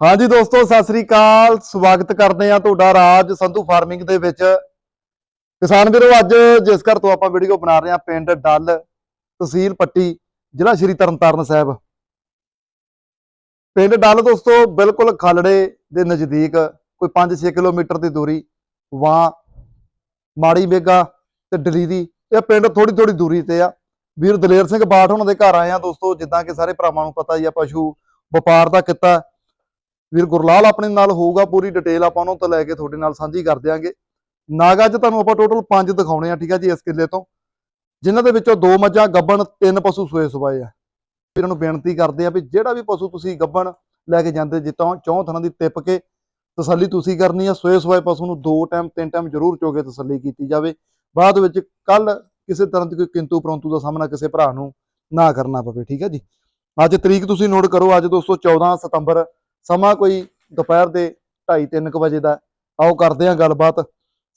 ਹਾਂਜੀ ਦੋਸਤੋ, ਸਤਿ ਸ੍ਰੀ ਅਕਾਲ। ਸਵਾਗਤ ਕਰਦੇ ਆ ਤੁਹਾਡਾ ਰਾਜ ਸੰਧੂ ਫਾਰਮਿੰਗ ਦੇ ਵਿੱਚ। ਕਿਸਾਨ ਵੀਰੋ, ਅੱਜ ਜਿਸ ਘਰ ਤੋਂ ਆਪਾਂ ਵੀਡੀਓ ਬਣਾ ਰਹੇ ਆ ਪਿੰਡ ਡੱਲ ਤਹਿਸੀਲ ਪੱਟੀ, ਜ਼ਿਲ੍ਹਾ ਸ਼੍ਰੀ ਤਰਨਤਾਰਨ ਸਾਹਿਬ। ਪਿੰਡ ਡੱਲ ਦੋਸਤੋ, ਬਿਲਕੁਲ ਖਾਲੜੇ ਦੇ ਨਜ਼ਦੀਕ, ਕੋਈ 5-6 ਕਿਲੋਮੀਟਰ ਦੀ ਦੂਰੀ, ਵਾਂ, ਮਾੜੀ ਮੇਗਾ ਤੇ ਡਲੀਰੀ ਇਹ ਪਿੰਡ ਥੋੜੀ ਥੋੜੀ ਦੂਰੀ ਤੇ ਆ। ਵੀਰ ਦਲੇਰ ਸਿੰਘ ਬਾਠ ਉਹਨਾਂ ਦੇ ਘਰ ਆਏ ਆ ਦੋਸਤੋ, ਜਿੱਦਾਂ ਕਿ ਸਾਰੇ ਭਰਾਵਾਂ ਨੂੰ ਪਤਾ ਹੀ ਆ, ਪਸ਼ੂ ਵਪਾਰ ਦਾ ਕਿੱਤਾ। ਵੀਰ ਗੁਰਲਾਲ ਆਪਣੇ ਨਾਲ ਹੋਊਗਾ, ਪੂਰੀ ਡਿਟੇਲ ਆਪਾਂ ਉਹਨਾਂ ਤੋਂ ਲੈ ਕੇ ਤੁਹਾਡੇ ਨਾਲ ਸਾਂਝੀ ਕਰ ਦਿਆਂਗੇ। ਨਾਗ ਅੱਜ ਤੁਹਾਨੂੰ ਆਪਾਂ ਟੋਟਲ 5 ਦਿਖਾਉਣੇ ਆ, ਠੀਕ ਆ ਜੀ, ਇਸ ਕਿੱਲੇ ਤੋਂ। ਜਿਨ੍ਹਾਂ ਦੇ ਵਿੱਚੋਂ ਦੋ ਮੱਝਾਂ, ਗੱਬਣ, ਤਿੰਨ ਪਸ਼ੂ ਸੋਏ ਸਵਾਏ ਆ। ਵੀਰਾਂ ਨੂੰ ਬੇਨਤੀ ਕਰਦੇ ਆ ਵੀ ਜਿਹੜਾ ਵੀ ਪਸ਼ੂ ਤੁਸੀਂ ਗੱਬਣ ਲੈ ਕੇ ਜਾਂਦੇ, ਜਿੱਤੋਂ ਚੌਂ ਥਾਂ ਦੀ ਟਿੱਪ ਕੇ ਤਸੱਲੀ ਤੁਸੀਂ ਕਰਨੀ ਆ, ਸੋਏ ਸਵਾਏ ਪਸ਼ੂ ਨੂੰ ਦੋ ਟਾਈਮ ਤਿੰਨ ਟਾਈਮ ਜ਼ਰੂਰ ਚੋ ਕੇ ਤਸੱਲੀ ਕੀਤੀ ਜਾਵੇ। ਬਾਅਦ ਵਿੱਚ ਕੱਲ ਕਿਸੇ ਤਰ੍ਹਾਂ ਦੀ ਕੋਈ ਕਿੰਤੂ ਪਰੰਤੂ ਦਾ ਸਾਹਮਣਾ ਕਿਸੇ ਭਰਾ ਨੂੰ ਨਾ ਕਰਨਾ ਪਵੇ, ਠੀਕ ਹੈ ਜੀ। ਅੱਜ ਤਰੀਕ ਤੁਸੀਂ ਨੋਟ ਕਰੋ, ਅੱਜ ਦੋਸਤੋ 14 ਸਤੰਬਰ ਸਮਾਂ ਕੋਈ ਦੁਪਹਿਰ ਦੇ 2:30 ਕੁ ਵਜੇ ਦਾ ਆਓ ਕਰਦੇ ਹਾਂ ਗੱਲਬਾਤ।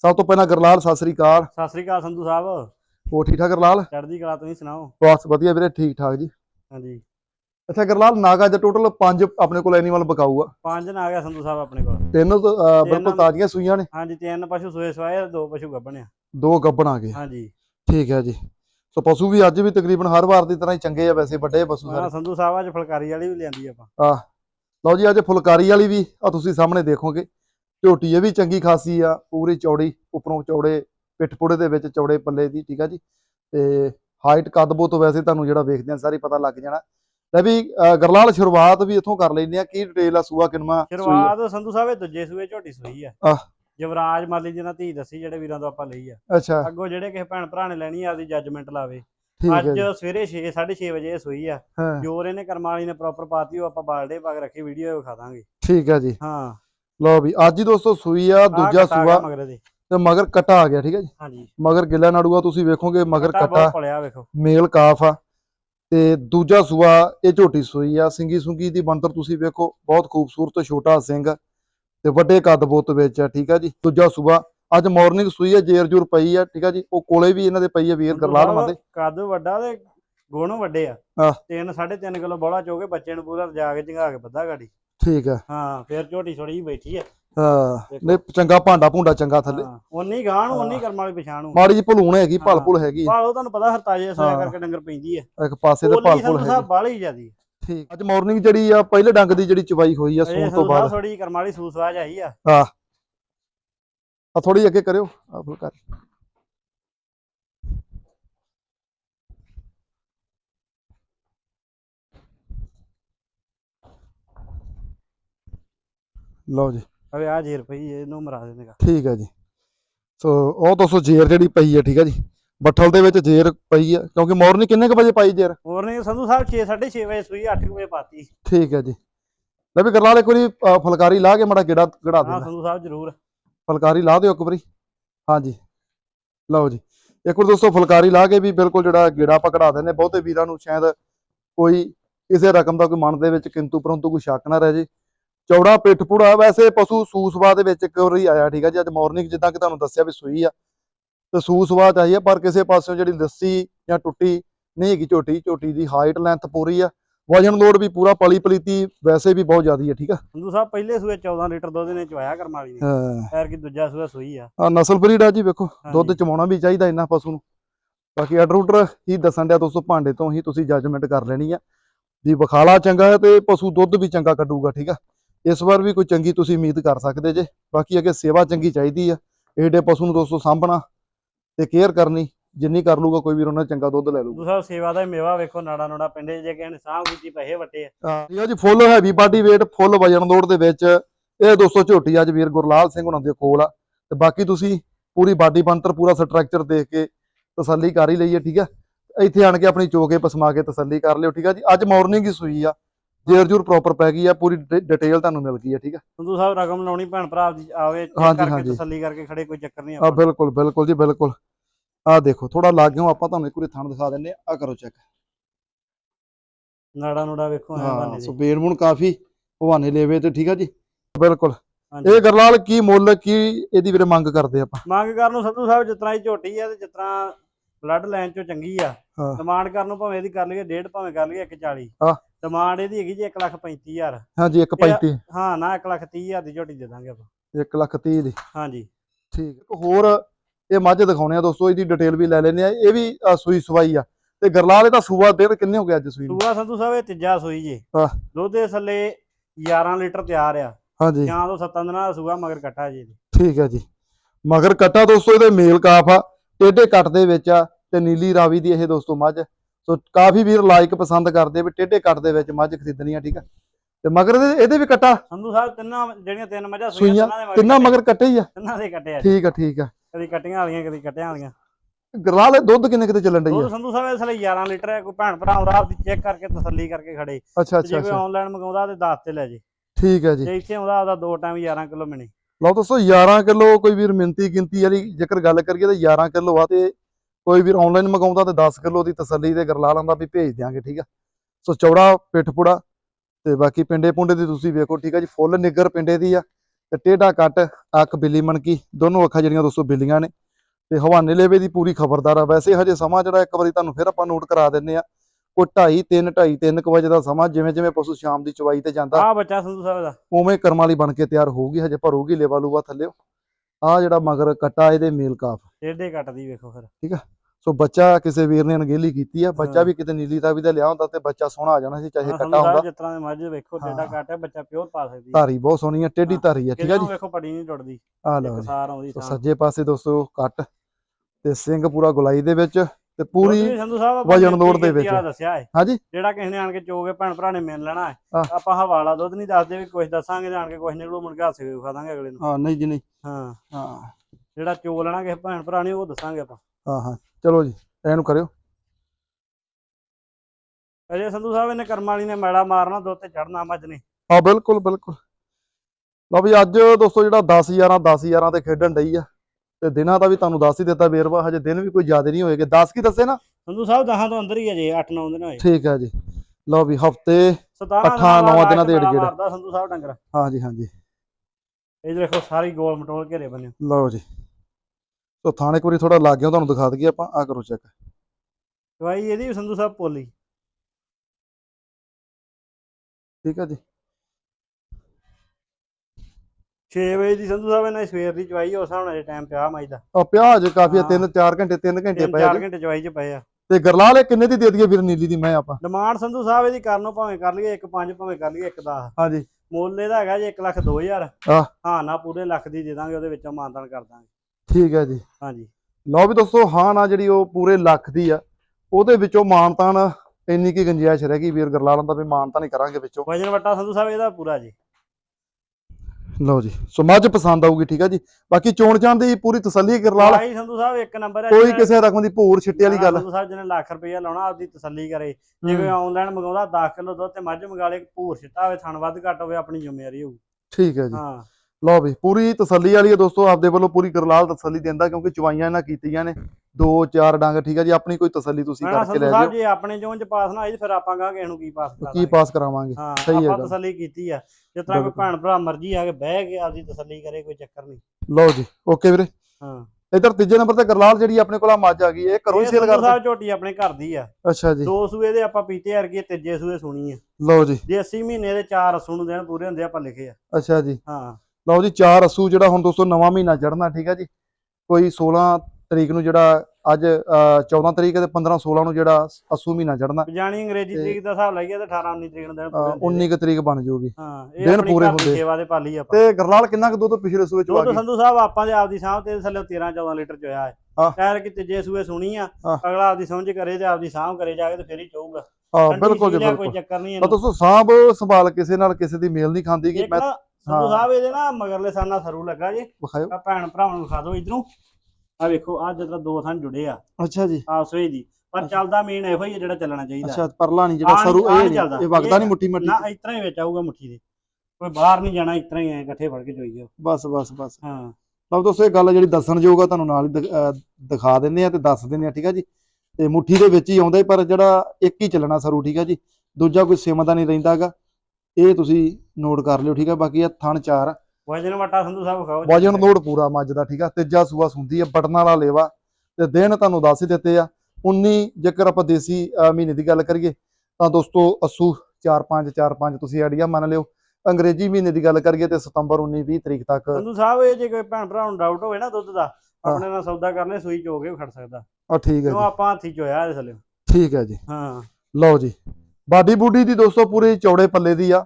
ਸਭ ਤੋਂ ਪਹਿਲਾਂ ਗਰਲਾਲ ਸਤਿ ਸ੍ਰੀ ਅਕਾਲ। ਸਤਿ ਸ੍ਰੀ ਅਕਾਲ ਸੰਧੂ ਸਾਹਿਬ। ਹੋ ਠੀਕ ਠਾਕ ਗਰਲਾਲ? ਚੜ੍ਹਦੀ ਕਲਾ ਤੁਸੀਂ ਸੁਣਾਓ? ਬਸ ਵਧੀਆ ਵੀਰੇ ਠੀਕ ਠਾਕ ਜੀ। ਹਾਂਜੀ। ਅੱਛਾ ਗਰਲਾਲ ਨਾਗਾ ਅੱਜ ਟੋਟਲ 5 ਆਪਣੇ ਕੋਲ ਐਨੀਮਲ ਬਕਾਊ ਆ ਪੰਜ ਨਾ ਆ ਗਿਆ ਸੰਧੂ ਸਾਹਿਬ ਆਪਣੇ ਕੋਲ। ਤਿੰਨ ਬਿਲਕੁਲ ਤਾਜ਼ੀਆਂ ਸੂਈਆਂ ਨੇ। ਹਾਂਜੀ ਤਿੰਨ ਪਸ਼ੂ ਸੋਏ ਸਵਾਏ ਦੋ ਪਸ਼ੂ ਗੱਭਣ ਆ ਦੋ ਗੱਬਣ ਆ ਗਏ। ਹਾਂਜੀ। ਠੀਕ ਹੈ ਜੀ। ਸੋ ਪਸ਼ੂ ਵੀ ਅੱਜ ਵੀ ਤਕਰੀਬਨ ਹਰ ਵਾਰ ਦੀ ਤਰ੍ਹਾਂ ਹੀ ਚੰਗੇ ਆ ਵੈਸੇ ਵੱਡੇ ਪਸ਼ੂ ਸਾਰੇ। ਸੰਧੂ ਸਾਹਿਬ ਅੱਜ ਫੁਲਕਾਰੀ ਵਾਲੀ ਵੀ ਲਿਆਂਦੀ ਆਪਾਂ। ਲਓ ਜੀ ਅੱਜ ਫੁਲਕਾਰੀ ਵਾਲੀ ਵੀ ਆ ਤੁਸੀਂ ਸਾਹਮਣੇ ਦੇਖੋਗੇ। ਝੋਟੀ ਇਹ ਵੀ ਚੰਗੀ ਖਾਸੀ ਆ ਪੂਰੀ ਚੌੜੀ ਉੱਪਰੋਂ ਚੌੜੇ ਪਿੱਠ ਪੁੜੇ ਦੇ ਵਿੱਚ ਚੌੜੇ ਪੱਲੇ ਦੀ ਠੀਕ ਆ ਜੀ? ਤੇ ਹਾਈਟ ਕਦਬੋ ਤੋਂ ਵੈਸੇ ਤੁਹਾਨੂੰ ਜਿਹੜਾ ਵੇਖਦੇ ਆ ਸਾਰੀ ਪਤਾ ਲੱਗ ਜਾਣਾ। ਲੈ ਵੀ ਗਰਲਾਲ ਸ਼ੁਰੂਆਤ ਵੀ ਇੱਥੋਂ ਕਰ ਲੈਂਦੇ ਆ ਕੀ ਡਿਟੇਲ ਆ ਸੂਆ ਕਿਨਮਾ ਸ਼ੁਰੂਆਤ ਸੰਧੂ ਸਾਹਿਬ ਇਹ ਦੂਜੇ ਸੂਏ ਝੋਟੀ ਸੂਈ ਆ। ਯੁਵਰਾਜ ਮਾਲੀ ਜੀ ਨਾਲ ਧੀ ਦੱਸੀ ਜਿਹੜੇ ਵੀਰਾਂ ਤੋਂ ਆਪਾਂ ਲਈ ਆ। ਅੱਛਾ। ਅੱਗੋਂ ਜਿਹੜੇ ਕਿਸੇ ਭੈਣ ਭਰਾ ਨੇ ਲੈਣੀ ਆ ਆਪਦੀ ਜੱਜਮੈਂਟ ਲਾਵੇ। ਅੱਜ ਸਵੇਰੇ 6 6:30 ਵਜੇ ਸੂਈ ਆ। ਜੋਰ ਇਹਨੇ ਕਰਮਾਂ ਵਾਲੀ ਨੇ ਪ੍ਰੋਪਰ ਪਾਤੀ ਉਹ ਆਪਾਂ ਬਾਲਡੇ ਪਾ ਕੇ ਰੱਖੀ ਵੀਡੀਓ ਵਿਖਾ ਦਾਂਗੇ। ਠੀਕ ਹੈ ਜੀ। ਹਾਂ। ਲਓ ਵੀ ਅੱਜ ਹੀ ਦੋਸਤੋ ਸੂਈ ਆ ਦੂਜਾ ਆ ਸੂਆ। ਤੇ ਮਗਰ ਕਟਾ ਆ ਗਿਆ ਠੀਕ ਹੈ ਜੀ। ਹਾਂਜੀ। ਮਗਰ ਗਿੱਲਾ ਨਾੜੂਆ ਤੁਸੀਂ ਵੇਖੋਗੇ ਮਗਰ ਕੱਟਾ ਮੇਲ ਕਾਫ ਆ। ਤੇ ਦੂਜਾ ਸੂਆ ਇਹ ਝੋਟੀ ਸੂਈ ਆ। ਸਿੰਗੀ ਸੁੰਗੀ ਦੀ ਬੰਤਰ ਤੁਸੀਂ ਵੇਖੋ ਬਹੁਤ ਖੂਬਸੂਰਤ ਛੋਟਾ ਸਿੰਘ ਤੇ ਵੱਡੇ ਕੱਦ ਬੁੱਤ ਵਿੱਚ ਆ ਠੀਕ ਆ ਜੀ। ਦੂਜਾ ਸੂਆ ਅੱਜ ਮਾਰਨਿੰਗ ਸੂਈ ਆ ਜੇਰ ਜੂਰ ਪਈ ਆ ਠੀਕ ਆ ਜੀ। ਉਹ ਕੋਲੇ ਵੀ ਇਹਨਾਂ ਦੇ ਪਈ ਆ ਵੀਰ ਗਰਲਾਲ ਮਾਂ ਦੇ। ਕੱਦ ਵੱਡਾ ਤੇ ਗੁਣ ਵੱਡੇ ਆ। ਤਿੰਨ ਸਾਢੇ ਤਿੰਨ ਕਿਲੋ ਬੋਲਾ ਚੋਗੇ ਬੱਚੇ ਨੂੰ ਪੂਰਾ ਰਜਾ ਕੇ ਝੰਗਾ ਕੇ ਬੱਧਾ ਗਾੜੀ। ਠੀਕ ਆ। ਹਾਂ ਫਿਰ ਝੋਟੀ ਥੋੜੀ ਜਿਹੀ ਬੈਠੀ ਆ। ਹਾਂ ਨਹੀਂ ਚੰਗਾ ਭਾਂਡਾ ਭੁੰਡਾ ਚੰਗਾ ਥੱਲੇ। ਹਾਂ ਉਨੀ ਗਾਂ ਨੂੰ ਉਨੀ ਕਰਮ ਵਾਲੀ ਪਛਾਣ ਨੂੰ। ਮਾੜੀ ਜੀ ਭਲੂਣ ਹੈਗੀ ਭਲ ਹਾਂ। ਭੁਲ ਹੈਗੀ। ਭਾਲੋ ਤੁਹਾਨੂੰ ਪਤਾ ਹਰਤਾਜੇ ਸੋਇਆ ਹਾਂ। ਕਰਕੇ ਡੰਗਰ ਪੈਂਦੀ ਆ। ਇੱਕ ਪਾਸੇ ਤੇ ਭਲ ਭੁਲ ਹੈਗੀ। ਬਾਹਲੀ ਜਿਆਦੀ ਠੀਕ। ਅੱਜ ਮਾਰਨਿੰਗ ਜਿਹੜੀ ਆ ਪਹਿਲੇ ਡੰਗ ਦੀ ਜਿਹੜੀ ਚਵਾਈ ਹੋਈ ਆ ਸੂਣ ਤੋਂ ਬਾਅਦ। ਥੋੜੀ ਕਰਮ ਵਾਲੀ ਸੂਸਵਾਜ ਆਈ ਆ। ਆ ਥੋੜੀ ਅੱਗੇ ਕਰਿਓ ਆ ਫੁਲਕਾਰੀ। ਲਓ ਜੀ। ਅਵੇ ਆ ਜੇਰ ਪਈ ਇਹਨੂੰ ਮਰਾ ਦੇਣੇਗਾ ਠੀਕ ਹੈ ਜੀ। ਸੋ ਉਹ ਦੋਸਤੋ ਜੇਰ ਜਿਹੜੀ ਪਈ ਹੈ ਠੀਕ ਹੈ ਜੀ। ਬੱਠਲ ਦੇ ਵਿੱਚ ਜੇਰ ਪਈ ਹੈ ਕਿਉਂਕਿ ਮਾਰਨਿੰਗ ਕਿੰਨੇ ਕੁ ਵਜੇ ਪਾਈ ਜੇਰ ਹੋਰ ਨਹੀਂ ਸੰਧੂ ਸਾਹਿਬ 6 6:30 ਵਜੇ ਸੂਈ 8 ਵਜੇ ਪਾਤੀ। ਠੀਕ ਹੈ ਜੀ। ਲੈ ਵੀ ਕਰਲਾ ਇੱਕ ਵਾਰੀ ਅ, ਫੁਲਕਾਰੀ ਲਾ ਕੇ ਮੜਾ ਗੇੜਾ ਗੜਾ ਹਾਂ ਦੇਣਾ। ਸੰਧੂ ਸਾਹਿਬ ਜ਼ਰੂਰ। ਫੁਲਕਾਰੀ ਲਾ ਦਿਓ ਇੱਕ ਵਾਰੀ। ਹਾਂਜੀ। ਲਓ ਜੀ। ਇੱਕ ਵਾਰ ਦੋਸਤੋ ਫੁਲਕਾਰੀ ਲਾ ਕੇ ਵੀ ਬਿਲਕੁਲ ਜਿਹੜਾ ਗੇੜਾ ਪਕੜਾ ਦਿੰਦੇ ਬਹੁਤੇ ਵੀਰਾਂ ਨੂੰ ਸ਼ਾਇਦ ਕੋਈ ਕਿਸੇ ਰਕਮ ਦਾ ਕੋਈ ਮਨ ਦੇ ਵਿੱਚ ਕਿੰਤੂ ਪਰੰਤੂ ਕੋਈ ਸ਼ੱਕ ਨਾ ਰਹਿ ਜੇ। ਚੌੜਾ ਪਿੱਠ ਪੂੜਾ ਵੈਸੇ ਪਸ਼ੂ ਸੂਸਵਾ ਦੇ ਵਿੱਚ ਇੱਕ ਵਾਰੀ ਆਇਆ, ਠੀਕ ਹੈ ਜੀ। ਅੱਜ ਮਾਰਨਿੰਗ ਜਿੱਦਾਂ ਕਿ ਤੁਹਾਨੂੰ ਦੱਸਿਆ ਵੀ ਸੂਈ ਆ। ਤੇ ਸੂਸਵਾ ਚ ਆਈ ਆ ਪਰ ਕਿਸੇ ਪਾਸਿਓਂ ਜਿਹੜੀ ਲੱਸੀ ਜਾਂ ਟੁੱਟੀ, ਨਹੀਂ ਹੈਗੀ ਝੋਟੀ ਝੋਟੀ ਦੀ ਹਾਈਟ ਲੈਂਥ ਪੂਰੀ ਆ। ਵਜਨ ਲੋਡ ਵੀ ਪੂਰਾ ਪਲੀ ਪਲੀਤੀ ਵੈਸੇ ਵੀ ਬਹੁਤ ਜ਼ਿਆਦੀ ਹੈ ਠੀਕ ਆ? ਸੰਧੂ ਸਾਹਿਬ ਪਹਿਲੇ ਸੂਏ 14 ਲੀਟਰ ਦੁੱਧ ਨੇ ਚਵਾਇਆ ਕਰਮ ਵਾਲੀ ਨੇ। ਹਾਂ। ਐਰ ਕੀ ਦੂਜਾ ਸੂਆ ਸੂਈ ਆ। ਆ ਨਸਲ ਬਰੀਡ ਆ ਜੀ ਵੇਖੋ ਦੁੱਧ। ਚਮਾਉਣਾ ਵੀ ਚਾਹੀਦਾ ਇੰਨਾ ਪਸ਼ੂ ਨੂੰ। ਬਾਕੀ ਉਡਰ ਹੀ ਦੱਸਣ ਡਿਆ ਦੋਸਤੋ ਭਾਂਡੇ ਤੋਂ ਹੀ ਤੁਸੀਂ ਜੱਜਮੈਂਟ ਕਰ ਲੈਣੀ ਆ। ਵੀ ਵਿਖਾਲਾ ਚੰਗਾ ਹੈ ਤੇ ਪਸ਼ੂ ਦੁੱਧ ਵੀ ਚੰਗਾ ਕੱਢੂਗਾ ਠੀਕ ਆ? ਇਸ ਵਾਰ ਵੀ ਕੋਈ ਚੰਗੀ ਤੁਸੀਂ ਉਮੀਦ ਕਰ ਸਕਦੇ ਜੇ। ਬਾਕੀ ਅੱਗੇ ਸੇਵਾ ਚੰਗੀ ਚਾਹੀਦੀ ਆ। ਏਡੇ ਪਸ਼ੂ ਨੂੰ ਦੋਸਤੋ ਸਾਂਭਣਾ ਤੇ ਕੇਅਰ ਕਰਨੀ। ਜਿੰਨੀ ਕਰ ਲੂਗਾ ਕੋਈ ਵੀ ਉਹਨਾਂ ਚੰਗਾ ਦੁੱਧ ਲੈ ਲੂਗਾ ਸਾਹਿਬ ਸੇਵਾ ਦਾ ਹੀ ਮੇਵਾ ਵੇਖੋ ਨਾੜਾ ਨੋੜਾ ਪਿੰਡੇ ਜੇ ਕਿਸੇ ਨੇ ਸਾਂਭ ਕੀਤੀ ਪੈਸੇ ਵਟੇ ਆ। ਆ ਜੀ full heavy body weight full ਵਜਨ ਲੋਡ ਦੇ ਵਿੱਚ। ਇਹ ਦੋਸਤੋ ਝੋਟੀ ਅੱਜ ਵੀਰ ਗੁਰਲਾਲ ਸਿੰਘ ਹੁਣਾਂ ਦੇ ਕੋਲ ਆ। ਤੇ ਬਾਕੀ ਤੁਸੀਂ ਪੂਰੀ ਬਾਡੀ ਬੰਤਰ ਪੂਰਾ ਸਟਰਕਚਰ ਦੇਖ ਕੇ ਤਸੱਲੀ ਕਰ ਹੀ ਲਈਏ ਠੀਕ ਆ? ਇੱਥੇ ਆਣ ਕੇ ਆਪਣੀ ਚੋਕੇ ਪਸਮਾ ਕੇ ਤਸੱਲੀ ਕਰ ਲਿਓ ਠੀਕ ਆ ਜੀ? ਅੱਜ ਮਾਰਨਿੰਗ ਹੀ ਸੂਈ ਆ। ਜੇਰ ਜੂਰ ਪ੍ਰੋਪਰ ਪੈ ਗਈ ਆ ਪੂਰੀ ਡਿਟੇਲ ਤੁਹਾਨੂੰ ਮਿਲ ਗਈ ਆ ਠੀਕ ਆ? ਸੰਧੂ ਸਾਹਿਬ ਰਕਮ ਲਾਉਣੀ ਭੈਣ ਭਰਾ ਆਵੇ ਕਰਕੇ। ਤਸੱਲੀ ਕਰਕੇ ਖੜੇ ਕੋਈ ਚੱਕਰ ਨਹੀਂ ਆ ਬਿਲਕੁਲ ਬਿਲਕੁਲ ਜੀ ਬਿਲਕੁਲ। ਆ ਦੇਖੋ ਥੋੜਾ ਲਾਗਿਓ ਆਪਾਂ ਤੁਹਾਨੂੰ ਇੱਕ ਵਾਰੀ ਥਣ ਦਿਖਾ ਦਿੰਨੇ ਆ ਆ ਕਰੋ ਚੈੱਕ ਨਾੜਾ ਨੋੜਾ ਵੇਖੋ ਹਾਂ ਬਾਨੇ ਸੋ ਦੇ ਬੇਨ ਬੁਣ ਕਾਫੀ ਭਵਾਨੇ ਲੇਵੇ ਤੇ ਠੀਕ ਆ ਜੀ? ਬਿਲਕੁਲ। ਇਹ ਗਰਲਾਲ ਕੀ ਮੁੱਲ ਕੀ ਇਹਦੀ ਵੀਰੇ ਮੰਗ ਕਰਦੇ ਆਪਾਂ? ਮੰਗ ਕਰਨ ਨੂੰ ਸੰਧੂ ਸਾਹਿਬ ਤਰ੍ਹਾਂ ਹੀ ਝੋਟੀ ਆ ਤੇ ਤਰ੍ਹਾਂ ਬਲੱਡ ਲਾਈਨ ਚੋਂ ਚੰਗੀ ਆ। ਹਾਂ। ਡਿਮਾਂਡ ਕਰਨ ਨੂੰ ਭਾਵੇਂ ਇਹਦੀ ਕਰ ਲਈਏ ਡੇਢ ਭਾਵੇਂ ਕਰ ਲਈਏ 140 ਹਾਂ। ਡਿਮਾਂਡ ਇਹਦੀ ਹੈਗੀ ਜੀ 1 ਲੱਖ 35000 ਹਾਂਜੀ 135 ਹਾਂ ਨਾ 1 ਲੱਖ 30000 ਦੀ ਝੋਟੀ ਦੇ ਦਾਂਗੇ ਆਪਾਂ। 1 ਲੱਖ 30 ਦੀ। ਹਾਂਜੀ। ਠੀਕ। ਹੈ। ਹੋਰ ਇਹ ਮੱਝ ਦਿਖਾਉਣੇ ਆ ਦੋਸਤੋ ਇਹਦੀ ਡਿਟੇਲ ਵੀ ਲੈ ਲੈਣੇ ਆ। ਇਹ ਵੀ ਅ, ਸੂਈ ਸਵਾਈ ਆ। ਤੇ ਗਰਲਾਲ ਇਹਦਾ ਸੂਆ ਦਿਨ ਕਿੰਨੇ ਹੋ ਗਿਆ ਅੱਜ ਸੂਈ ਨੂੰ? ਸੂਆ ਸੰਧੂ ਸਾਹਿਬ ਇਹ ਤੀਜਾ ਸੂਈ ਜੀ। ਹਾਂ। ਦੁੱਧ ਦੇ ਥੱਲੇ 11 ਲੀਟਰ ਤਿਆਰ ਆ। ਹਾਂਜੀ। ਜਾਂ ਤੋਂ 7 ਦਿਨਾਂ ਦਾ ਸੂਆ ਮਗਰ ਕੱਟਾ ਜੀ। ਠੀਕ ਹੈ ਜੀ। ਮਗਰ ਕੱਟਾ ਦੋਸਤੋ ਇਹਦੇ ਮੇਲ ਕਾਫ ਆ। ਟੇਢੇ ਕੱਟ ਦੇ ਵਿੱਚ ਆ ਤੇ ਨੀਲੀ ਰਾਵੀ ਦੀ ਇਹ ਦੋਸਤੋ ਮੱਝ। ਸੋ ਕਾਫੀ ਵੀਰ ਲਾਈਕ ਪਸੰਦ ਕਰਦੇ ਵੀ ਟੇਢੇ ਕੱਟ ਦੇ ਵਿੱਚ ਮੱਝ ਖਰੀਦਣੀ ਆ ਠੀਕ ਆ। ਤੇ ਮਗਰ ਇਹਦੇ ਇਹਦੇ ਵੀ ਕੱਟਾ? ਸੰਧੂ ਸਾਹਿਬ ਤਿੰਨਾਂ ਜਿਹੜੀਆਂ ਤਿੰਨ ਮੱਝਾਂ ਸੂਈਆਂ, ਤਿੰਨਾਂ ਦੇ ਤਿੰਨਾ ਮਗਰ ਕੱਟੇ ਹੀ ਆ। ਤਿੰਨਾਂ ਦੇ ਕੱਟੇ ਆ ਜੀ। ਠੀਕ ਆ ਠੀਕ ਆ। ਕਦੀ ਕੱਟੀਆਂ ਵਾਲੀਆਂ ਕਦੀ ਕੱਟਿਆਂ ਵਾਲੀਆਂ। ਗਰਲਾਲ ਇਹ ਦੁੱਧ ਕਿੰਨੇ ਕਿਤੇ ਚੱਲਣ ਡਈ ਦੁੱਧ ਆ ਸੰਧੂ ਸਾਹਿਬ ਇਸ ਲਈ 11 ਲੀਟਰ ਹੈ ਕੋਈ ਭੈਣ ਭਰਾ ਆਉਂਦਾ ਆਪਦੀ ਚੈੱਕ ਕਰਕੇ ਤਸੱਲੀ ਕਰਕੇ ਖੜੇ। ਅੱਛਾ ਜੇ ਅੱਛਾ ਕੋਈ ਅੱਛਾ ਆਨਲਾਈਨ ਮੰਗਾਉਂਦਾ ਤੇ 10 ਤੇ ਲੈ ਜੇ। ਠੀਕ ਹੈ ਜੀ। ਜੇ ਇੱਥੇ ਆਉਂਦਾ ਆਪਦਾ ਦੋ ਟਾਈਮ 11 ਕਿਲੋ ਮਿਣੀ। ਲਓ ਦੋਸਤੋ 11 ਕਿਲੋ ਕੋਈ ਵੀਰ ਮਿੰਤੀ ਗਿਣਤੀ ਵਾਲੀ ਜੇਕਰ ਗੱਲ ਕਰੀਏ ਤਾਂ 11 ਕਿਲੋ ਆ ਤੇ ਕੋਈ ਵੀਰ ਆਨਲਾਈਨ ਮੰਗਾਉਂਦਾ ਤੇ 10 ਕਿਲੋ ਦੀ ਤਸੱਲੀ ਤੇ ਗਰਲਾਲਾਂ ਦਾ ਵੀ ਭੇਜ ਦਿਆਂਗੇ ਠੀਕ ਆ? ਸੋ ਚੌੜਾ ਪਿੱਠ ਪੁੜਾ ਤੇ ਬਾਕੀ ਪਿੰਡੇ ਪੁੰਡੇ ਦੀ ਤੁਸੀਂ ਵੇਖੋ ਠੀਕ ਆ ਜੀ ਫੁੱਲ ਨਿੱਗਰ ਪਿੰਡੇ ਦੀ ਆ। ਤੇ ਟੇਢਾ ਕੱਟ ਅੱਖ ਬਿੱਲੀ ਮਣਕੀ ਦੋਨੋਂ ਅੱਖਾਂ ਜਿਹੜੀਆਂ ਦੋਸਤੋ ਬਿੱਲੀਆਂ ਨੇ। ਤੇ ਹਵਾਨੇ ਲੇਵੇ ਦੀ ਪੂਰੀ ਖਬਰਦਾਰ ਆ। ਵੈਸੇ ਹਜੇ ਸਮਾਂ ਜਿਹੜਾ ਇੱਕ ਵਾਰੀ ਤੁਹਾਨੂੰ ਫਿਰ ਆਪਾਂ ਨੋਟ ਕਰਾ ਦਿੰਨੇ ਆ ਕੋਈ 2:30 3 2:30 3 ਵਜੇ ਦਾ ਸਮਾਂ ਜਿਵੇਂ ਜਿਵੇਂ ਪਸ਼ੂ ਸ਼ਾਮ ਦੀ ਚਵਾਈ ਤੇ ਜਾਂਦਾ ਆਹ ਬੱਚਾ ਸੰਧੂ ਸਾਹਿਬ ਦਾ। ਉਵੇਂ ਕਰਮ ਵਾਲੀ ਬਣ ਕੇ ਤਿਆਰ ਹੋਊਗੀ। ਹਜੇ ਭਰੂਗੀ ਲੇਵਾ ਲੂਵਾ ਥੱਲੇ ਆ ਜਿਹੜਾ ਮਗਰ ਕੱਟਾ ਇਹਦੇ ਮੇਲ ਕਾਫ। ਡੇਢੇ ਕੱਟਦੀ ਵੇਖੋ ਫਿਰ। ਸੋ ਬੱਚਾ ਕਿਸੇ ਵੀਰ ਨੇ ਅਣਗਹਿਲੀ ਕੀਤੀ ਆ ਬੱਚਾ। ਵੀ ਕਿਤੇ ਨੀਲੀ ਤਾਵੀ ਦਾ ਲਿਆ ਹੁੰਦਾ ਤੇ ਬੱਚਾ ਸੋਹਣਾ ਆ ਜਾਣਾ ਸੀ ਚਾਹੇ ਕੱਟਾ ਹੁੰਦਾ। ਜਿਸ ਤਰ੍ਹਾਂ ਦੇ ਮੱਝ ਵੇਖੋ ਹਾਂ। ਕੱਟ ਹੈ ਬੱਚਾ ਪਿਓਰ ਪਾ ਸਕਦੀ ਧਾਰੀ ਬਹੁਤ ਸੋਹਣੀ ਆ ਟੇਢੀ। ਧਾਰੀ ਆ ਠੀਕ ਆ ਜੀ? ਵੇਖੋ ਪੜੀ ਨਹੀਂ ਟੁੱਟਦੀ। ਆ ਲਓ ਸਾਰ ਆਉਂਦੀ ਸੱਜੇ ਪਾਸੇ ਦੋਸਤੋ ਕੱਟ ਤੇ ਸਿੰਘ ਪੂਰਾ ਗੁਲਾਈ ਦੇ ਵਿੱਚ ਤੇ ਪੂਰੀ ਵਜਨ ਲੋੜ ਦੇ ਵਿੱਚ। ਦੱਸਿਆ ਹੈ। ਹਾਂਜੀ? ਜਿਹੜਾ ਕਿਸੇ ਨੇ ਆਣ ਕੇ ਚੋਗੇ ਭੈਣ ਭਰਾ ਨੇ ਮਿਲ ਲੈਣਾ ਹੈ। ਆਪਾਂ ਹਵਾਲਾ ਦੁੱਧ ਨਹੀਂ ਦੱਸਦੇ ਵੀ ਕੁਝ ਦੱਸਾਂਗੇ ਜਾਣ ਕੇ ਕੁਝ ਨਿਕਲੂ ਮੁੜ ਕੇ ਹੱਸ ਕੇ ਵਿਖਾ ਦਾਂਗੇ ਅਗਲੇ ਨੂੰ। ਹਾਂ ਨਹੀਂ ਜੀ ਨਹੀਂ। ਹਾਂ। ਹਾਂ। ਜਿਹੜਾ ਚੋ ਲੈਣਾ ਕਿਸੇ ਭੈਣ ਭਰਾ ਨੇ ਉਹ ਦੱਸਾਂਗੇ ਆਪਾਂ। ਹਾਂ ਹਾਂ। ਚਲੋ ਜੀ ਇਹਨੂੰ ਕਰਿਓ। ਅਜੇ ਸੰਧੂ ਸਾਹਿਬ ਇਹਨੇ ਕਰਮ ਵਾਲੀ ਨੇ ਮੈੜਾ ਮਾਰਨਾ ਦੁੱਧ ਤੇ ਚੜਨਾ ਮੱਝ ਨੇ। ਹਾਂ ਬਿਲਕੁਲ ਬਿਲਕੁਲ। ਲਓ ਵੀ ਅੱਜ ਦੋਸਤੋ ਜਿਹੜਾ 10 11 10 11 ਤੇ ਖੇਡਣ ਡਈ ਆ ਤੇ ਦਿਨਾਂ ਦਾ ਵੀ ਤੁਹਾਨੂੰ ਦੱਸ ਹੀ ਦਿੱਤਾ ਵੇਰਵਾ ਹਜੇ ਦਿਨ ਵੀ ਕੋਈ ਜ਼ਿਆਦਾ ਨਹੀਂ ਹੋਏਗੇ। 10 ਕੀ ਦੱਸੇ ਨਾ? ਸੰਧੂ ਸਾਹਿਬ ਦਹਾਂ ਤੋਂ ਅੰਦਰ ਹੀ ਅਜੇ 8-9 ਦਿਨ ਹੋਏ। ਠੀਕ ਹੈ ਜੀ। ਲਓ ਵੀ ਹਫ਼ਤੇ 17 ਅੱਠਾਂ, ਨੌਂ ਦਿਨਾਂ ਦੇ ਗੇੜ। ਮਾਰਦਾ ਸੰਧੂ ਸਾਹਿਬ ਡੰਗਰ। ਹਾਂਜੀ ਹਾਂਜੀ ਇਹ ਦੇਖੋ ਸਾਰੀ ਗੋਲ ਮਟੋਲ ਘੇਰੇ ਬੰਨੇ ਲਓ ਜੀ। ਸੋ ਥਾਣੇ ਕੋਰੀ ਥੋੜਾ ਲੱਗ ਗਿਆ ਤੁਹਾਨੂੰ ਦਿਖਾ ਦਈਏ ਆਪਾਂ ਆ ਕਰੋ ਚੈੱਕ ਦਵਾਈ ਇਹਦੀ ਸੰਧੂ ਸਾਹਿਬ ਪੋਲੀ। ਠੀਕ ਹੈ ਜੀ। 6 ਵਜੇ ਦੀ ਸੰਧੂ ਸਾਹਿਬ ਦੀ ਸਵੇਰ ਦੀ ਚਵਾਈ ਉਸ ਹਿਸਾਬ ਨਾਲ ਟਾਈਮ ਪਿਆ ਮਾਈ ਦਾ। ਆ ਪਿਆਜ ਕਾਫੀ ਹਾਂ। 3 4 ਘੰਟੇ 3 ਘੰਟੇ ਪਏ ਚਾਰ ਜੀ। ਘੰਟੇ ਚਵਾਈ ਚ ਪਏ ਆ। ਤੇ ਗਰਲਾਲ ਇਹ ਕਿੰਨੇ ਦੀ ਦੇ ਦਈਏ ਵੀਰ ਨੀਲੀ ਦੀ ਮੈਂ ਆਪਾਂ? ਡਿਮਾਂਡ ਸੰਧੂ ਸਾਹਿਬ ਇਹਦੀ ਕਰਨੋਂ ਭਾਵੇਂ ਕਰ ਲਈਏ 1.5 ਭਾਵੇਂ ਕਰ ਲਈਏ 1.10 ਹਾਂਜੀ। ਮੁੱਲ ਇਹਦਾ ਹੈਗਾ ਜੀ 1 ਲੱਖ 2000 ਆਹ। ਹਾਂ ਨਾ ਪੂਰੇ ਲੱਖ ਦੀ ਦੇ ਦਾਂਗੇ ਉਹਦੇ ਵਿੱਚੋਂ ਮਾਨਦਾਨ ਕਰ ਦਾਂਗੇ। ਠੀਕ ਹੈ ਜੀ। ਹਾਂਜੀ। ਲਓ ਵੀ ਦੋਸਤੋ ਹਾਂ ਨਾ ਜਿਹੜੀ ਉਹ ਪੂਰੇ ਲੱਖ ਦੀ ਆ ਉਹਦੇ ਵਿੱਚੋਂ ਮਾਨਤਾਨ ਇੰਨੀ ਕੀ ਗੁੰਜਾਇਸ਼ ਰਹਿ ਗਈ ਵੀਰ ਗਰਲਾਲਾਂ ਦਾ ਵੀ ਮਾਨਤਾਨ ਹੀ ਕਰਾਂਗੇ ਵਿੱਚੋਂ। ਵਜਨ ਵਟਾ ਸੰਧੂ ਸਾਹਿਬ ਇਹਦਾ ਪੂਰਾ ਜੀ। ਲਓ ਜੀ ਸੋ ਮੱਝ ਪਸੰਦ ਆਊਗੀ ਠੀਕ ਹੈ ਜੀ। ਬਾਕੀ ਚੋਣ ਚਾਣ ਦੀ ਪੂਰੀ ਤਸੱਲੀ ਗਰਲਾਲ। ਭਾਈ ਸੰਧੂ ਸਾਹਿਬ ਇੱਕ ਨੰਬਰ ਹੈ ਕੋਈ ਕਿਸੇ ਰਕਮ ਦੀ ਭੂਰ ਛਿੱਟੇ ਵਾਲੀ ਗੱਲ। ਸੰਧੂ ਸਾਹਿਬ ਜਿਹਨੇ ਲੱਖ ਰੁਪਈਆ ਲਾਉਣਾ ਆਪਦੀ ਤਸੱਲੀ ਕਰੇ। ਜੇ ਕੋਈ ਆਨਲਾਈਨ ਮੰਗਾਉਂਦਾ 10 ਕਿਲੋ ਦੁੱਧ ਤੇ ਮੱਝ ਮੰਗਾ ਲੇ ਭੂਰ ਛਿੱਟਾ ਹੋਵੇ ਥਣ ਵੱਧ ਘੱਟ ਹੋਵੇ ਆਪਣੀ ਜ਼ਿੰਮੇਵਾਰੀ ਹੋਊ। ਠੀਕ ਹੈ ਜੀ। ਹਾਂ। ਲਓ ਵੀ ਪੂਰੀ ਤਸੱਲੀ ਵਾਲੀ ਹੈ ਦੋਸਤੋ ਆਪਦੇ ਵੱਲੋਂ ਪੂਰੀ ਗਰਲਾਲ ਤਸੱਲੀ ਦਿੰਦਾ ਕਿਉਂਕਿ ਚਵਾਈਆਂ ਇਹਨਾਂ ਕੀਤੀਆਂ ਨੇ। ਦੋ ਚਾਰ ਡੰਗ ਠੀਕ ਹੈ ਜੀ ਆਪਣੀ ਕੋਈ ਤਸੱਲੀ ਤੁਸੀਂ ਕਰਕੇ ਲੈ ਸਾਹਿਬ ਜਿਓ ਜੇ ਆਪਣੇ ਚੋਂ ਚ ਪਾਸ ਨਾ ਆਈ ਫਿਰ ਆਪਾਂ ਕਹਾਂ ਕਿਸੇ ਨੂੰ ਕੀ ਪਾਸ ਕਰਾ ਕੀ ਪਾਸ ਕਰਾਵਾਂਗੇ? ਸਹੀ ਹੈ ਆਪਾਂ। ਤਸੱਲੀ ਕੀਤੀ ਆ। ਜਿਸ ਤਰ੍ਹਾਂ ਕੋਈ। ਭੈਣ ਭਰਾ ਮਰਜ਼ੀ ਆ ਕੇ ਬਹਿ ਕੇ ਆਪਦੀ ਤਸੱਲੀ ਕਰੇ ਕੋਈ ਚੱਕਰ ਨਹੀਂ। ਲਓ ਜੀ ਓਕੇ ਵੀਰੇ। ਹਾਂ। ਇਧਰ ਤੀਜੇ ਨੰਬਰ ਤੇ ਗਰਲਾਲ ਜਿਹੜੀ ਆਪਣੇ ਕੋਲ ਆ ਮੱਝ ਆ ਗਈ ਇਹ ਘਰੋਂ ਹੀ ਸੇਲ ਕਰਦੇ? ਸਾਹਿਬ ਝੋਟੀ ਆਪਣੇ ਘਰ ਦੀ ਆ। ਅੱਛਾ ਜੀ। ਦੋ ਸੂਏ ਦੇ ਆਪਾਂ ਪੀਤੇ ਵਰਗੀ ਤੀਜੇ ਸੂਏ ਸੁਣੀ ਆ। ਲਓ ਜੀ। ਜੇ 80 ਮਹੀਨੇ ਦੇ ਚਾਰ ਨੂੰ ਦੇਣ ਪੂਰੇ ਹੁੰਦੇ ਆਪਾਂ ਲਿਖੇ ਆ। ਅੱਛਾ ਜੀ। ਹਾਂ। ਲਓ ਜੀ 4 ਅਸੂ ਜਿਹੜਾ ਹੁਣ ਦੋਸਤੋ ਨਵਾਂ ਮਹੀਨਾ ਚੜ੍ਹਨਾ ਠੀਕ ਹੈ ਜੀ। ਕੋਈ 16 ਤਰੀਕ ਨੂੰ ਜਿਹੜਾ ਅੱਜ ਅਹ, 14 ਤਰੀਕ ਤੇ 15 16 ਨੂੰ ਜਿਹੜਾ ਅਸੂ ਮਹੀਨਾ ਚੜ੍ਹਨਾ। ਜਾਣੀ ਅੰਗਰੇਜ਼ੀ ਤਰੀਕ ਦਾ ਹਿਸਾਬ ਲਾਈਏ ਤਾਂ 18 19 ਤਰੀਕ ਨੂੰ ਦੇਣ ਪੂਰੇ ਹੁੰਦੇ ਆ। 19 ਕੁ ਤਰੀਕ ਬਣ ਜਾਊਗੀ ਹਾਂ ਦਿਨ ਪੂਰੇ ਹੁੰਦੇ। ਸੇਵਾ ਦੇ ਪਾਲੀ ਆਪਾਂ। ਤੇ ਗਰਲਾਲ ਕਿੰਨਾ ਕੁ ਦੁੱਧ ਪਿਛਲੇ ਸੂਏ ਚ ਆ ਦੁੱਧ ਗਈ ਸੰਧੂ ਸਾਹਿਬ ਆਪਾਂ ਦੇ ਆਪਦੀ ਸਾਂਭ ਤੇ ਥੱਲੇ 13 14 ਲੀਟਰ ਚ ਹੋਇਆ ਹਾਂ। ਹੈ। ਖੈਰ ਕਿ ਤੀਜੇ ਸੂਏ ਸੁਣੀ ਆ ਹਾਂ। ਅਗਲਾ ਆਪਦੀ ਸਮਝ ਕਰੇ ਤੇ ਆਪਦੀ ਸਾਂਭ ਕਰੇ ਜਾ ਕੇ ਤੇ ਫਿਰ ਹੀ ਚਾਹੂਗਾ ਹਾਂ ਬਿਲਕੁਲ ਜੀ ਆ, ਕੋਈ ਬਿਲਕੁਲ। ਚੱਕਰ ਨਹੀਂ ਇਹਨੂੰ। ਦੋਸਤੋ ਸਾਂਭ ਸੰਭਾਲ ਕਿਸੇ ਨਾਲ ਕਿਸੇ ਦੀ ਮੇਲ ਨਹੀਂ ਖਾਂਦੀ ਕਿ ਮੈਂ ਸੰਧੂ। ਸਾਹਿਬ ਇਹਦੇ ਨਾ ਮਗਰਲੇ ਸਾਨਾ ਸਰੂ ਲੱਗਾ ਜੀ। ਵਿਖਾਇਓ। ਆ ਭੈਣ ਭਰਾਵਾਂ ਨੂੰ ਵਿਖਾ ਦਿਓ ਇਧਰੋਂ। ਆ ਵੇਖੋ ਆ ਜਿਹੜਾ ਦੋ ਥਾਂ ਜੁੜੇ ਆ। ਅੱਛਾ ਜੀ। ਆਪਸ ਵਿੱਚ ਦੀ ਪਰ। ਚੱਲਦਾ ਮੇਨ ਇਹੋ ਹੀ ਆ ਜਿਹੜਾ ਚੱਲਣਾ ਚਾਹੀਦਾ। ਅੱਛਾ ਪਰਲਾ ਨਹੀਂ ਜਿਹੜਾ ਸਰੂ ਇਹ ਨਹੀਂ। ਇਹ ਵਗਦਾ ਨਹੀਂ ਮੁੱਠੀ ਮੱਠੀ। ਨਾ ਇਸ ਤਰ੍ਹਾਂ ਹੀ ਵਿੱਚ ਆਊਗਾ ਮੁੱਠੀ ਦੇ ਕੋਈ ਬਾਹਰ ਨਹੀਂ ਜਾਣਾ ਇਸ ਤਰ੍ਹਾਂ ਹੀ ਐ ਇਕੱਠੇ ਫੜ ਕੇ ਜਾਓ। ਬਸ ਬਸ ਬਸ। ਹਾਂ। ਲਓ ਦੋਸਤੋ ਇਹ ਗੱਲ ਜਿਹੜੀ ਦੱਸਣ ਯੋਗ ਆ ਤੁਹਾਨੂੰ ਨਾਲ ਹੀ ਦਿਖ- ਦਿੰਨੇ ਆ ਤੇ ਦੱਸ ਦਿੰਨੇ ਆ ਠੀਕ ਆ ਜੀ? ਤੇ ਮੁੱਠੀ ਦੇ ਵਿੱਚ ਹੀ ਆਉਂਦਾ ਪਰ ਜਿਹੜਾ ਇੱਕ ਹੀ ਚੱਲਣਾ ਸਰੂ ਠੀਕ ਆ ਜੀ? ਦੂਜਾ ਕੋਈ ਸਿਮ ਦਾ ਨਹੀਂ ਰਹਿੰਦਾਗਾ ਇਹ ਤੁਸੀਂ ਨੋਟ ਕਰ ਲਿਓ ਠੀਕ ਆ? ਬਾਕੀ ਆ ਥਣ ਚਾਰ। ਵਜਨ ਵਟਾ ਸੰਧੂ ਸਾਹਿਬ ਖਾਓ ਵਜਨ ਲੋਡ ਪੂਰਾ ਮੱਝ ਦਾ ਠੀਕ ਆ? ਤੀਜਾ ਸੂਆ ਸੁੰਦੀ ਆ ਬਟਨ ਵਾਲਾ ਲੇਵਾ। ਤੇ ਦਿਨ ਤੁਹਾਨੂੰ ਦੱਸ ਹੀ ਦਿੱਤੇ ਆ। 19 ਜੇਕਰ ਆਪਾਂ ਦੇਸੀ ਮਹੀਨੇ ਦੀ ਗੱਲ ਕਰੀਏ ਤਾਂ ਦੋਸਤੋ ਅਸੂ 4-5 4-5 ਤੁਸੀਂ ਆਈਡੀਆ ਮੰਨ ਲਿਓ। ਅੰਗਰੇਜ਼ੀ ਮਹੀਨੇ ਦੀ ਗੱਲ ਕਰੀਏ ਤੇ ਸਤੰਬਰ 19 20 ਤਰੀਕ ਤੱਕ ਸੰਧੂ ਸਾਹਿਬ ਇਹ ਜੇ ਕੋਈ ਭੈਣ ਭਰਾ ਨੂੰ ਡਾਊਟ ਹੋਵੇ ਨਾ ਦੁੱਧ ਦਾ ਆਪਣੇ ਨਾਲ ਸੌਦਾ ਕਰਨੇ ਸੂਈ ਚੋ ਕੇ ਖੜ ਸਕਦਾ। ਆ ਠੀਕ ਹੈ ਜੀ। ਆਪਾਂ ਹੱਥੀ ਚੋਇਆ ਇਹਦੇ ਥੱਲੇ? ਠੀਕ ਹੈ ਜੀ। ਹਾਂ। ਲਓ ਜੀ। ਬਾਡੀ ਬੂਡੀ ਦੀ ਦੋਸਤੋ ਪੂਰੀ ਚੌੜੇ ਪੱਲੇ ਦੀ ਆ।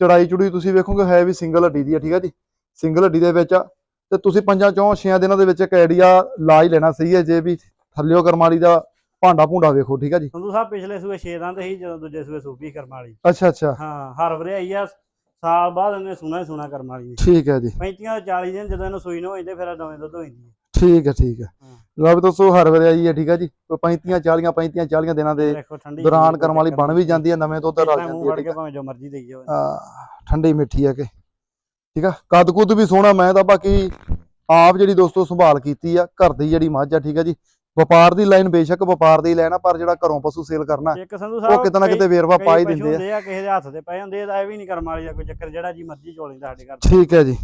ਚੜਾਈ ਚੁੜੀ ਤੁਸੀਂ ਵੇਖੋਗੇ ਹੈ ਵੀ ਸਿੰਗਲ ਹੱਡੀ ਦੀ ਆ ਠੀਕ ਆ ਜੀ? ਸਿੰਗਲ ਹੱਡੀ ਦੇ ਵਿੱਚ ਆ। ਤੇ ਤੁਸੀਂ ਪੰਜਾਂ ਚੌਂ ਛੇਆਂ ਦਿਨਾਂ ਦੇ ਵਿੱਚ ਇੱਕ ਆਈਡੀਆ ਲਾ ਹੀ ਲੈਣਾ ਸਹੀ ਹੈ ਜੇ ਵੀ ਥੱਲਿਓ ਕਰਮਾਲੀ ਦਾ ਭਾਂਡਾ ਭੂੰਡਾ ਵੇਖੋ ਠੀਕ ਆ ਜੀ? ਸੰਧੂ ਸਾਹਿਬ ਪਿਛਲੇ ਸੂਏ 6 ਦੰਦ ਸੀ ਜਦੋਂ ਦੂਜੇ ਸੂਏ ਸੂਪੀ ਕਰਮ ਵਾਲੀ। ਅੱਛਾ ਅੱਛਾ। ਹਾਂ ਹਰ ਵਰੇ ਆਈ ਆ ਸਾਲ ਬਾਅਦ ਇਹਨੇ ਸੁਣਾ ਹੀ ਸੁਣਾ ਕਰਮ ਵਾਲੀ ਨੇ। ਠੀਕ ਹੈ ਜੀ। 35 ਤੋਂ 40 ਦਿਨ ਜਦੋਂ ਇਹਨੂੰ ਸੂਈ ਨੂੰ ਹੋ ਜਾਂਦੇ ਫਿਰ ਨਵੇਂ ਦੁੱਧ ਹੋ ਜਾਂਦੀ ਹੈ। ਠੀਕ ਹੈ ਠੀਕ ਹੈ ਹਾਂ। ਲਓ ਵੀ ਦੋਸਤੋ ਹਰ ਵੇਲੇ ਆਈ ਹੈ ਠੀਕ ਆ ਜੀ। ਕੋਈ 35 40 35 40 ਦਿਨਾਂ ਦੇ ਦੇਖੋ ਠੰਡੀ ਦੌਰਾਨ ਕਰਮ ਵਾਲੀ ਬਣ ਵੀ ਜਾਂਦੀ ਹੈ ਨਵੇਂ ਦੁੱਧ ਰਲ ਮੂੰਹ ਜਾਂਦੀ ਹੈ ਠੀਕ ਆ। ਭਾਵੇਂ ਜੋ ਮਰਜ਼ੀ ਦੇਈ ਜਾਓ। ਆ ਠੰਡੀ ਮਿੱਠੀ ਹੈ ਕਿ। ਠੀਕ ਆ ਕੱਦ ਕੁੱਦ ਵੀ ਸੋਹਣਾ ਮੈਂ ਤਾਂ ਬਾਕੀ ਆਪ ਜਿਹੜੀ ਦੋਸਤੋ ਸੰਭਾਲ ਕੀਤੀ ਆ ਘਰ ਦੀ ਜਿਹੜੀ ਮੱਝ ਆ ਠੀਕ ਆ ਜੀ। ਵਪਾਰ ਦੀ ਲਾਈਨ ਬੇਸ਼ੱਕ ਵਪਾਰ ਦੀ ਲਾਈਨ ਆ ਪਰ ਜਿਹੜਾ ਘਰੋਂ ਪਸ਼ੂ ਸੇਲ ਕਰਨਾ ਇੱਕ ਸੰਧੂ ਉਹ ਕਿਤੇ ਨਾ ਕਿਤੇ ਵੇਰਵਾ ਪਾ ਹੀ ਦਿੰਦੇ ਆ। ਕਿਸੇ ਦੇ ਹੱਥ ਤੇ ਪਏ ਹੁੰਦੇ ਆ ਇਹ ਵੀ ਨਹੀਂ ਕਰਮ ਵਾਲੀ ਦਾ ਕੋਈ ਚੱਕਰ ਜਿਹੜਾ ਜੀ ਮਰਜ਼ੀ ਚੋ ਲੈਂਦਾ ਸਾਡੇ ਘਰ ਠੀਕ ਹੈ ਜੀ।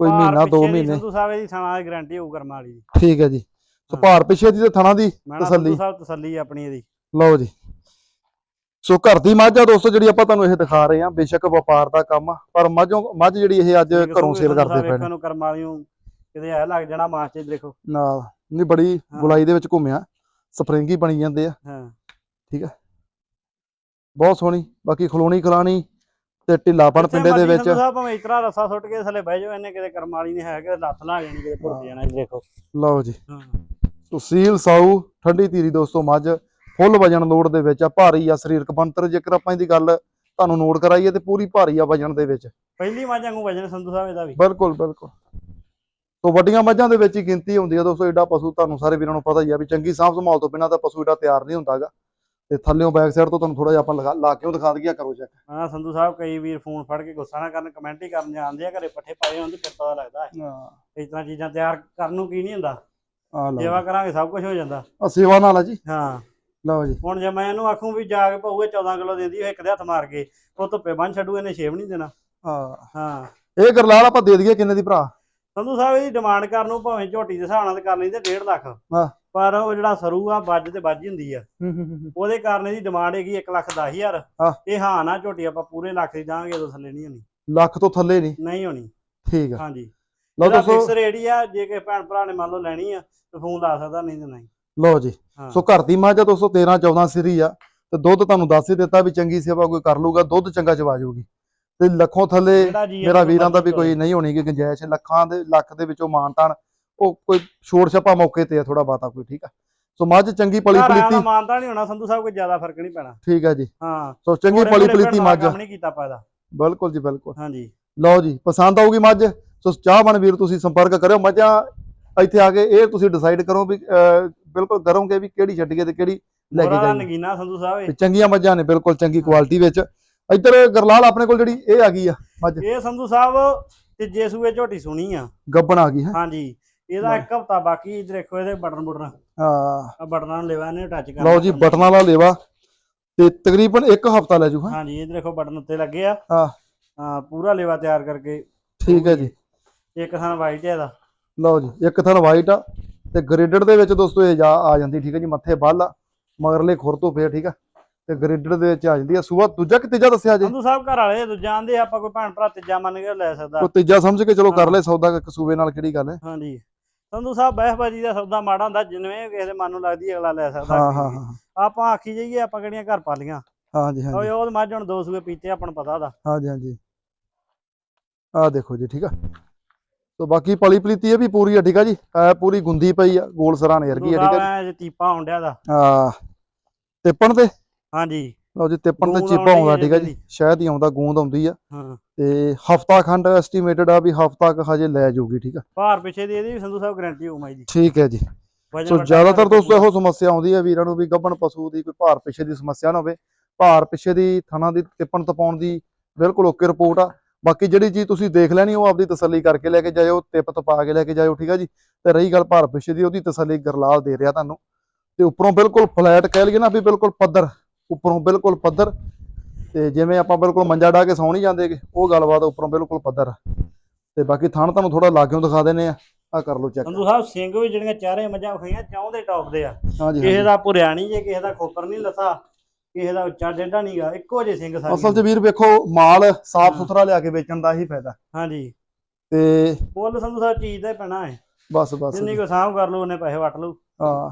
ਕੋਈ ਮਹੀਨਾ ਦੋ ਪਿੱਛੇ ਦੀ ਮਹੀਨੇ। ਸੰਧੂ ਸਾਹਿਬ ਦੀ ਥਾਣਾ ਦੀ ਗਾਰੰਟੀ ਹੋਊ ਕਰਮ ਵਾਲੀ ਦੀ। ਠੀਕ ਹੈ ਜੀ। ਸੋ। ਭਾਰ ਪਿੱਛੇ ਦੀ ਤੇ ਥਣਾ ਦੀ ਤਸੱਲੀ। ਸੰਧੂ ਸਾਹਿਬ ਤਸੱਲੀ ਆਪਣੀ ਇਹਦੀ। ਲਓ ਜੀ। ਸੋ ਘਰ ਦੀ ਮੱਝ ਆ ਦੋਸਤੋ ਜਿਹੜੀ ਆਪਾਂ ਤੁਹਾਨੂੰ ਇਹ ਦਿਖਾ ਰਹੇ ਹਾਂ ਬੇਸ਼ੱਕ ਵਪਾਰ ਦਾ ਕੰਮ ਆ ਪਰ ਮੱਝੋਂ ਮੱਝ ਜਿਹੜੀ ਇਹ ਅੱਜ ਘਰੋਂ ਸੇਲ ਕਰਦੇ ਪਏ ਨੇ। ਨੂੰ ਕਰਮ ਵਾਲੀ ਨੂੰ ਕਿਤੇ ਐ ਲੱਗ ਜਾਣਾ ਮਾਸ ਚ ਦੇਖੋ। ਨਾ ਨਹੀਂ ਬੜੀ। ਗੁਲਾਈ ਦੇ ਵਿੱਚ ਘੁੰਮਿਆ। ਸਪਰਿੰਗ ਹੀ ਬਣੀ ਜਾਂਦੇ ਆ। ਹਾਂ। ਬਹੁਤ ਸੋਹਣੀ ਬਾਕੀ ਖਲੋਣੀ ਖਲਾਣੀ ਤੇ ਢਿੱਲਾਪਣ ਪਿੰਡੇ ਦੇ ਵਿੱਚ। ਸਾਹਿਬ ਭਾਵੇਂ ਇਤਰਾ ਰੱਸਾ ਸੁੱਟ ਕੇ ਥੱਲੇ ਬਹਿ ਜਾਓ ਇਹਨੇ ਕਿਤੇ ਕਰਮ ਵਾਲੀ ਨਹੀਂ ਹੈ ਕਿ ਲੱਤ ਲਾ ਜਾਣੀ ਕਿਤੇ ਭੁੱਜ ਜਾਣਾ ਇਹ ਦੇਖੋ। ਲਓ ਜੀ। ਹਾਂ। ਸੁਸੀਲ ਸਾਊ ਠੰਡੀ ਧੀਰੀ ਦੋਸਤੋ ਮੱਝ। ਫੁੱਲ ਵਜਨ ਲੋਡ ਦੇ ਵਿੱਚ ਆ ਭਾਰੀ ਆ ਸਰੀਰਕ ਬਣਤਰ। ਜੇਕਰ ਆਪਾਂ ਇਹਦੀ ਗੱਲ ਤੁਹਾਨੂੰ ਨੋਟ ਕਰਾਈਏ ਤੇ ਪੂਰੀ ਭਾਰੀ ਆ ਵਜਨ ਦੇ ਵਿੱਚ। ਪਹਿਲੀ ਮਾਂ ਵਾਂਗੂ ਵਜਨ ਸੰਧੂ ਸਾਹਿਬ ਇਹਦਾ ਵੀ। ਬਿਲਕੁਲ ਬਿਲਕੁਲ। ਤੋਂ ਵੱਡੀਆਂ ਮੱਝਾਂ ਦੇ ਵਿੱਚ ਹੀ ਗਿਣਤੀ ਹੁੰਦੀ ਆ ਦੋਸਤੋ ਏਡਾ ਪਸ਼ੂ ਤੁਹਾਨੂੰ ਸਾਰੇ ਵੀਰਾਂ ਨੂੰ ਪਤਾ ਹੀ ਆ ਵੀ ਚੰਗੀ ਸਾਂਭ ਸੰਭਾਲ ਤੋਂ ਬਿਨਾਂ ਤਾਂ ਪਸ਼ੂ ਏਡਾ ਤਿਆਰ ਨਹੀਂ ਹੁੰਦਾਗਾ। ਤੇ ਥੱਲਿਓਂ ਬੈਕ ਸਾਈਡ ਤੋਂ ਤੁਹਾਨੂੰ ਥੋੜਾ ਜਿਹਾ ਆਪਾਂ ਲਗਾ ਲਾ ਕੇ ਉਹ ਦਿਖਾ ਦਈਏ ਕਰੋ ਚੈੱਕ ਹਾਂ ਸੰਧੂ ਸਾਹਿਬ ਕਈ ਵੀਰ ਫੋਨ ਫੜ ਕੇ ਗੁੱਸਾ ਨਾ ਕਰਨ ਕਮੈਂਟ ਹੀ ਕਰਨ ਜਾਂਦੇ ਆ ਘਰੇ ਪੱਠੇ ਪਾਏ ਹੁੰਦੇ ਫਿਰ ਪਤਾ ਲੱਗਦਾ ਹੈ। ਹਾਂ। ਇਸ ਤਰ੍ਹਾਂ ਚੀਜ਼ਾਂ ਤਿਆਰ ਕਰਨ ਨੂੰ ਕੀ ਨਹੀਂ ਹੁੰਦਾ। ਆ ਲਓ ਸੇਵਾ ਕਰਾਂਗੇ ਸਭ ਕੁਝ ਹੋ ਜਾਂਦਾ। ਆ ਸੇਵਾ ਨਾਲ ਆ ਜੀ। ਹਾਂ। ਲਓ ਜੀ। ਹੁਣ ਜੇ ਮੈਂ ਇਹਨੂੰ ਆਖੂੰ ਵੀ ਜਾ ਕੇ ਪਊਏ 14 ਕਿਲੋ ਦਿੰਦੀ ਉਹ ਇੱਕ ਦੇ ਹੱਥ ਮਾਰ ਕੇ ਉਹ ਧੁੱਪੇ ਬੰਨ ਛੱਡੂ ਇਹਨੇ ਛੇਵ ਨਹੀਂ ਦੇਣਾ। ਹਾਂ। ਹਾਂ। ਇਹ ਗਰਲਾਲ ਆਪਾਂ ਦੇ ਦਈਏ ਕਿੰਨੇ ਦੀ ਭਰਾ? ਸੰਧੂ ਸਾਹਿਬ ਇਹਦੀ ਡਿਮਾਂਡ ਕਰਨ ਨੂੰ ਭਾਵੇਂ ਝੋਟੀ ਦੇ ਹਿਸਾਬ ਨਾਲ ਕਰ ਲੈਂਦੇ 1.5 ਲੱਖ। ਹਾਂ। ਪਰ ਉਹ ਜਿਹੜਾ ਸਰੂ ਆ ਵੱਜ ਤੇ ਵੱਜ ਹੁੰਦੀ ਆ। ਹੂੰ ਹੂੰ ਹੂੰ ਉਹਦੇ ਕਾਰਨ ਇਹਦੀ ਡਿਮਾਂਡ ਹੈਗੀ 1 ਲੱਖ 10 ਹਜ਼ਾਰ। ਹਾਂ। ਇਹ ਹਾਂ ਨਾ ਝੋਟੀ ਆਪਾਂ ਪੂਰੇ ਲੱਖ ਦੀ ਦਾਂਗੇ ਉਦੋਂ ਥੱਲੇ ਨਹੀਂ ਹੋਣੀ। ਲੱਖ ਤੋਂ ਥੱਲੇ ਨਹੀਂ? ਨਹੀਂ ਹੋਣੀ। ਠੀਕ ਆ। ਹਾਂਜੀ। ਲਓ ਇਹਦਾ ਦੋਸਤੋ। ਫਿਕਸ ਰੇਟ ਹੀ ਆ ਜੇ ਕਿਸੇ ਭੈਣ ਭਰਾ ਨੇ ਮੰਨ ਲਓ ਲੈਣੀ ਆ ਤੇ ਫੋਨ ਲਾ ਸਕਦਾ ਨਹੀਂ ਤੇ ਨਹੀਂ। ਲਓ ਜੀ। ਹਾਂ। ਸੋ ਘਰ ਦੀ ਮੱਝ ਆ ਦੋਸਤੋ 13 14 ਸਿਰੀ ਆ ਤੇ ਦੁੱਧ ਤੁਹਾਨੂੰ ਦੱਸ ਹੀ ਦਿੱਤਾ ਵੀ ਚੰਗੀ ਸੇਵਾ ਕੋਈ ਕਰ ਲੂਗਾ ਦੁੱਧ ਚੰਗਾ ਚਵਾ ਜਾਊਗੀ ਤੇ ਲੱਖੋਂ ਥੱਲੇ ਜਿਹੜਾ ਜੀ ਮੇਰਾ ਵੀਰਾਂ ਦਾ ਵੀ ਕੋਈ ਨਹੀਂ ਹੋਣੀ ਕਿ ਗੁੰਜਾਇਸ਼ ਲੱਖਾਂ ਦੇ ਲੱਖ ਦੇ ਵਿੱਚੋਂ ਮਾਨਤਾਨ ਉਹ ਕੋਈ ਛੋੜ ਛੱਪਾ ਮੌਕੇ ਤੇ ਆ ਥੋੜਾ ਬਾਤਾ ਕੋਈ ਠੀਕ ਆ? ਸੋ ਮੱਝ ਚੰਗੀ ਪਲੀ ਪਲੀਤੀ। ਮਾਨਤਾ ਨਹੀਂ ਹੋਣਾ ਸੰਧੂ ਸਾਹਿਬ ਕੋਈ ਜ਼ਿਆਦਾ ਫ਼ਰਕ ਨਹੀਂ ਪੈਣਾ। ਠੀਕ ਆ ਜੀ। ਹਾਂ। ਸੋ ਚੰਗੀ ਪਲੀ ਪਲੀਤੀ ਮੱਝ। ਕੰਮ ਨਹੀਂ ਕੀਤਾ ਪਾਇਦਾ ਬਿਲਕੁਲ ਜੀ ਬਿਲਕੁਲ। ਹਾਂਜੀ। ਲਓ ਜੀ ਪਸੰਦ ਆਊਗੀ ਮੱਝ। ਸੋ ਚਾਹਵਾਨ ਵੀਰ ਤੁਸੀਂ ਸੰਪਰਕ ਕਰਿਓ। ਮੱਝਾਂ ਇੱਥੇ ਆ ਕੇ ਇਹ ਤੁਸੀਂ ਡਿਸਾਈਡ ਕਰੋ ਵੀ ਬਿਲਕੁਲ ਕਰੋਗੇ ਵੀ ਕਿਹੜੀ ਛੱਡੀਏ ਤੇ ਕਿਹੜੀ ਲੈ ਕੇ ਜਾਈਏ। ਨਗੀਨਾ ਸੰਧੂ ਸਾਹਿਬ ਤੇ ਚੰਗੀਆਂ ਮੱਝਾਂ ਨੇ ਬਿਲਕੁਲ ਚੰਗੀ ਕੁਆਲਿਟੀ ਵਿੱਚ। ਇੱਧਰ ਗਰਲਾਲ ਆਪਣੇ ਕੋਲ ਜਿਹੜੀ ਇਹ ਆ ਗਈ ਆ ਮੱਝ। ਇਹ ਸੰਧੂ ਸਾਹਿਬ ਤੀਜੇ ਸੂਏ ਝੋਟੀ ਸੁਣੀ ਆ। ਗੱਬਣ ਆ ਗਈ ਹੈ? ਹਾਂਜੀ। ਇਹਦਾ। ਇੱਕ ਹਫਤਾ ਬਾਕੀ ਇਧਰ ਦੇਖੋ ਇਹਦੇ ਬਟਨ ਬੁਟਨ। ਹਾਂ। ਆ ਬਟਨਾਂ ਨੂੰ ਲੈਵਾ ਇਹਨੇ ਟੱਚ ਕਰਨਾ ਲਓ ਜੀ ਬਟਨ ਵਾਲਾ ਲੇਵਾ। ਤੇ ਤਕਰੀਬਨ ਇੱਕ ਹਫਤਾ ਲੈ ਜੂ ਹਾਂ ਹਾਂਜੀ ਇਹ ਦੇਖੋ ਬਟਨ ਉੱਤੇ ਲੱਗੇ ਆ। ਹਾਂ। ਹਾਂ ਪੂਰਾ ਲੇਵਾ ਤਿਆਰ ਕਰਕੇ। ਠੀਕ ਹੈ ਜੀ। ਇੱਕ ਥਾਂ ਵਾਈਟ ਹੈ ਇਹਦਾ। ਲਓ ਜੀ ਇੱਕ ਥਣ ਵਾਈਟ ਆ। ਤੇ ਗ੍ਰੇਡਡ ਦੇ ਵਿੱਚ ਦੋਸਤੋ ਇਹ ਜਾ ਆ ਜਾਂਦੀ ਠੀਕ ਹੈ ਜੀ ਮੱਥੇ ਬੱਲ ਆ। ਮਗਰਲੇ ਖੁਰ ਤੋਂ ਫੇਰ ਠੀਕ ਆ। ਤੇ ਗ੍ਰੇਡਡ ਦੇ ਵਿੱਚ ਆ ਜਾਂਦੀ ਆ। ਸੂਆ ਦੂਜਾ ਕਿ ਤੀਜਾ ਦੱਸਿਆ ਜੀ? ਸੰਧੂ ਸਾਹਿਬ ਘਰ ਵਾਲੇ ਦੂਜਾ ਆਂਦੇ ਆਪਾਂ ਕੋਈ ਭੈਣ ਭਰਾ ਤੀਜਾ ਮੰਨ ਕੇ ਲੈ ਸਕਦਾ। ਉਹ ਤੀਜਾ ਸਮਝ ਕੇ ਚਲੋ ਕਰ। ਲੈ ਸੌਦਾ ਕਸੂਬੇ ਨਾਲ ਕਿਹੜੀ ਗੱਲ ਹੈ। ਹਾਂਜੀ। ਸੰਧੂ ਸਾਹਿਬ ਬਹਿਸਬਾਜੀ ਦਾ ਸੌਦਾ ਮਾੜਾ ਹੁੰਦਾ ਜਿਵੇਂ ਕਿਸੇ ਦੇ ਮਨ ਨੂੰ ਲੱਗਦੀ ਅਗਲਾ ਲੈ ਸਕਦਾ ਹਾਂ ਹਾਂ ਹਾਂ। ਆਪਾਂ ਆਖੀ ਜਾਈਏ ਆਪਾਂ ਕਿਹੜੀਆਂ ਘਰ ਪਾਲੀਆਂ। ਹਾਂਜੀ ਹਾਂਜੀ। ਓਏ ਉਹ ਮੱਝ ਹੁਣ ਦੋ ਸੂਏ ਪੀਤੇ ਆਪਾਂ ਨੂੰ ਪਤਾ ਦਾ ਹਾਂਜੀ ਹਾਂਜੀ। ਆ ਦੇਖੋ ਜੀ ਠੀਕ ਆ। ਤੋ ਬਾਕੀ ਪਲੀ ਪਲੀਤੀ ਇਹ ਵੀ ਪੂਰੀ ਆ ਠੀਕ ਆ ਜੀ। ਐ ਪੂਰੀ ਗੁੰਦੀ ਪਈ ਆ ਗੋਲ ਸਰਾਂ ਨੇ ਵਰਗੀ ਆ ਠੀਕ ਆ ਜੀ। ਤੀਪਾ ਹੁੰਡਿਆ ਦਾ। ਆ ਤਿੱਪਣ ਤੇ? ਹਾਂਜੀ। ਲਓ ਜੀ ਤਿੱਪਣ ਤੇ ਚੀਪਾ ਆਉਂਦੀ ਹੈ ਠੀਕ ਆ ਜੀ। ਸ਼ਾਇਦ ਹੀ ਆਉਂਦਾ ਗੂੰਦ ਆਉਂਦੀ ਆ। ਹਾਂ। ਤੇ ਹਫਤਾ ਖੰਡ ਐਸਟੀਮੇਟਡ ਆ ਵੀ ਹਫਤਾ ਕ ਹਜੇ ਲੈ ਜਾਊਗੀ ਠੀਕ ਆ। ਭਾਰ ਪਿੱਛੇ ਦੀ ਇਹਦੀ ਵੀ ਸੰਧੂ ਸਾਹਿਬ ਗਾਰੰਟੀ ਹੋਊ ਮਾਈ ਦੀ। ਠੀਕ ਹੈ ਜੀ। ਸੋ ਜ਼ਿਆਦਾਤਰ ਦੋਸਤੋ ਇਹੋ ਸਮੱਸਿਆ ਆਉਂਦੀ ਹੈ ਵੀਰਾਂ ਨੂੰ ਵੀ ਗੱਭਣ ਪਸ਼ੂ ਦੀ ਕੋਈ ਭਾਰ ਪਿੱਛੇ ਦੀ ਸਮੱਸਿਆ ਨਾ ਹੋਵੇ। ਭਾਰ ਪਿੱਛੇ ਦੀ ਥਣਾ ਦੀ ਤਿੱਪਣ ਤਪਾਉਣ ਦੀ ਬਿਲਕੁਲ ਓਕੇ ਰਿਪੋਰਟ ਆ। ਬਾਕੀ ਜਿਹੜੀ ਚੀਜ਼ ਤੁਸੀਂ ਦੇਖ ਲੈਣੀ ਉਹ ਆਪਦੀ ਤਸੱਲੀ ਕਰਕੇ ਲੈ ਕੇ ਜਾਇਓ ਤਿੱਪ ਤਪਾ ਕੇ ਲੈ ਕੇ ਜਾਇਓ ਠੀਕ ਆ ਜੀ। ਤੇ ਰਹੀ ਗੱਲ ਭਾਰ ਪਿੱਛੇ ਦੀ ਉਹਦੀ ਤਸੱਲੀ ਗਰਲਾਲ ਦੇ ਰਿਹਾ ਤੁਹਾਨੂੰ। ਤੇ ਉੱਪਰੋਂ ਬਿਲਕੁਲ ਫਲੈਟ ਕਹਿ ਲਈਏ ਨਾ ਵੀ ਬਿਲਕੁਲ ਪੱਧਰ ਉੱਪਰੋਂ ਬਿਲਕੁਲ ਪੱਧਰ ਤੇ ਜਿਵੇਂ ਆਪਾਂ ਬਿਲਕੁਲ ਮੰਜਾ ਢਾ ਕੇ ਸੌਂ ਨਹੀਂ ਜਾਂਦੇਗੇ ਉਹ ਗੱਲਬਾਤ ਉੱਪਰੋਂ ਬਿਲਕੁਲ ਪੱਧਰ। ਤੇ ਬਾਕੀ ਥਣ ਤੁਹਾਨੂੰ ਥੋੜਾ ਲਾਗਿਓਂ ਦਿਖਾ ਦਿੰਨੇ ਆ ਆ ਕਰ ਲਓ ਚੈੱਕ ਸੰਧੂ ਸਾਹਿਬ ਸਿੰਘ ਵੀ ਜਿਹੜੀਆਂ ਚਾਰੇ ਮੱਝਾਂ ਵਿਖਾਈਆਂ ਚੌਂ ਦੇ ਟੌਪ ਦੇ ਆ। ਹਾਂਜੀ ਕਿਸੇ ਦਾ ਭੁਰਿਆ ਨਹੀਂ ਜੇ ਕਿਸੇ ਦਾ ਖੋਪਰ ਨਹੀਂ ਲੱਥਾ ਕਿਸੇ ਦਾ ਉੱਚਾ ਡੇਢਾ ਨਹੀਂਗਾ ਇੱਕੋ ਜਿਹੇ ਸਿੰਘ ਸਾਰੇ ਅਸਲ 'ਚ ਵੀਰ ਵੇਖੋ ਮਾਲ ਸਾਫ਼। ਸੁਥਰਾ ਲਿਆ ਕੇ ਵੇਚਣ ਦਾ ਹੀ ਫਾਇਦਾ। ਹਾਂਜੀ। ਤੇ ਮੁੱਲ ਸੰਧੂ ਸਾਹਿਬ ਚੀਜ਼ ਦਾ ਹੀ ਪੈਣਾ ਹੈ। ਬਸ ਬਸ। ਜਿੰਨੀ ਕੋ ਸਾਂਭ ਕਰ ਲਓ ਉਹਨੇ ਪੈਸੇ ਵਟ ਲਓ ਹਾਂ।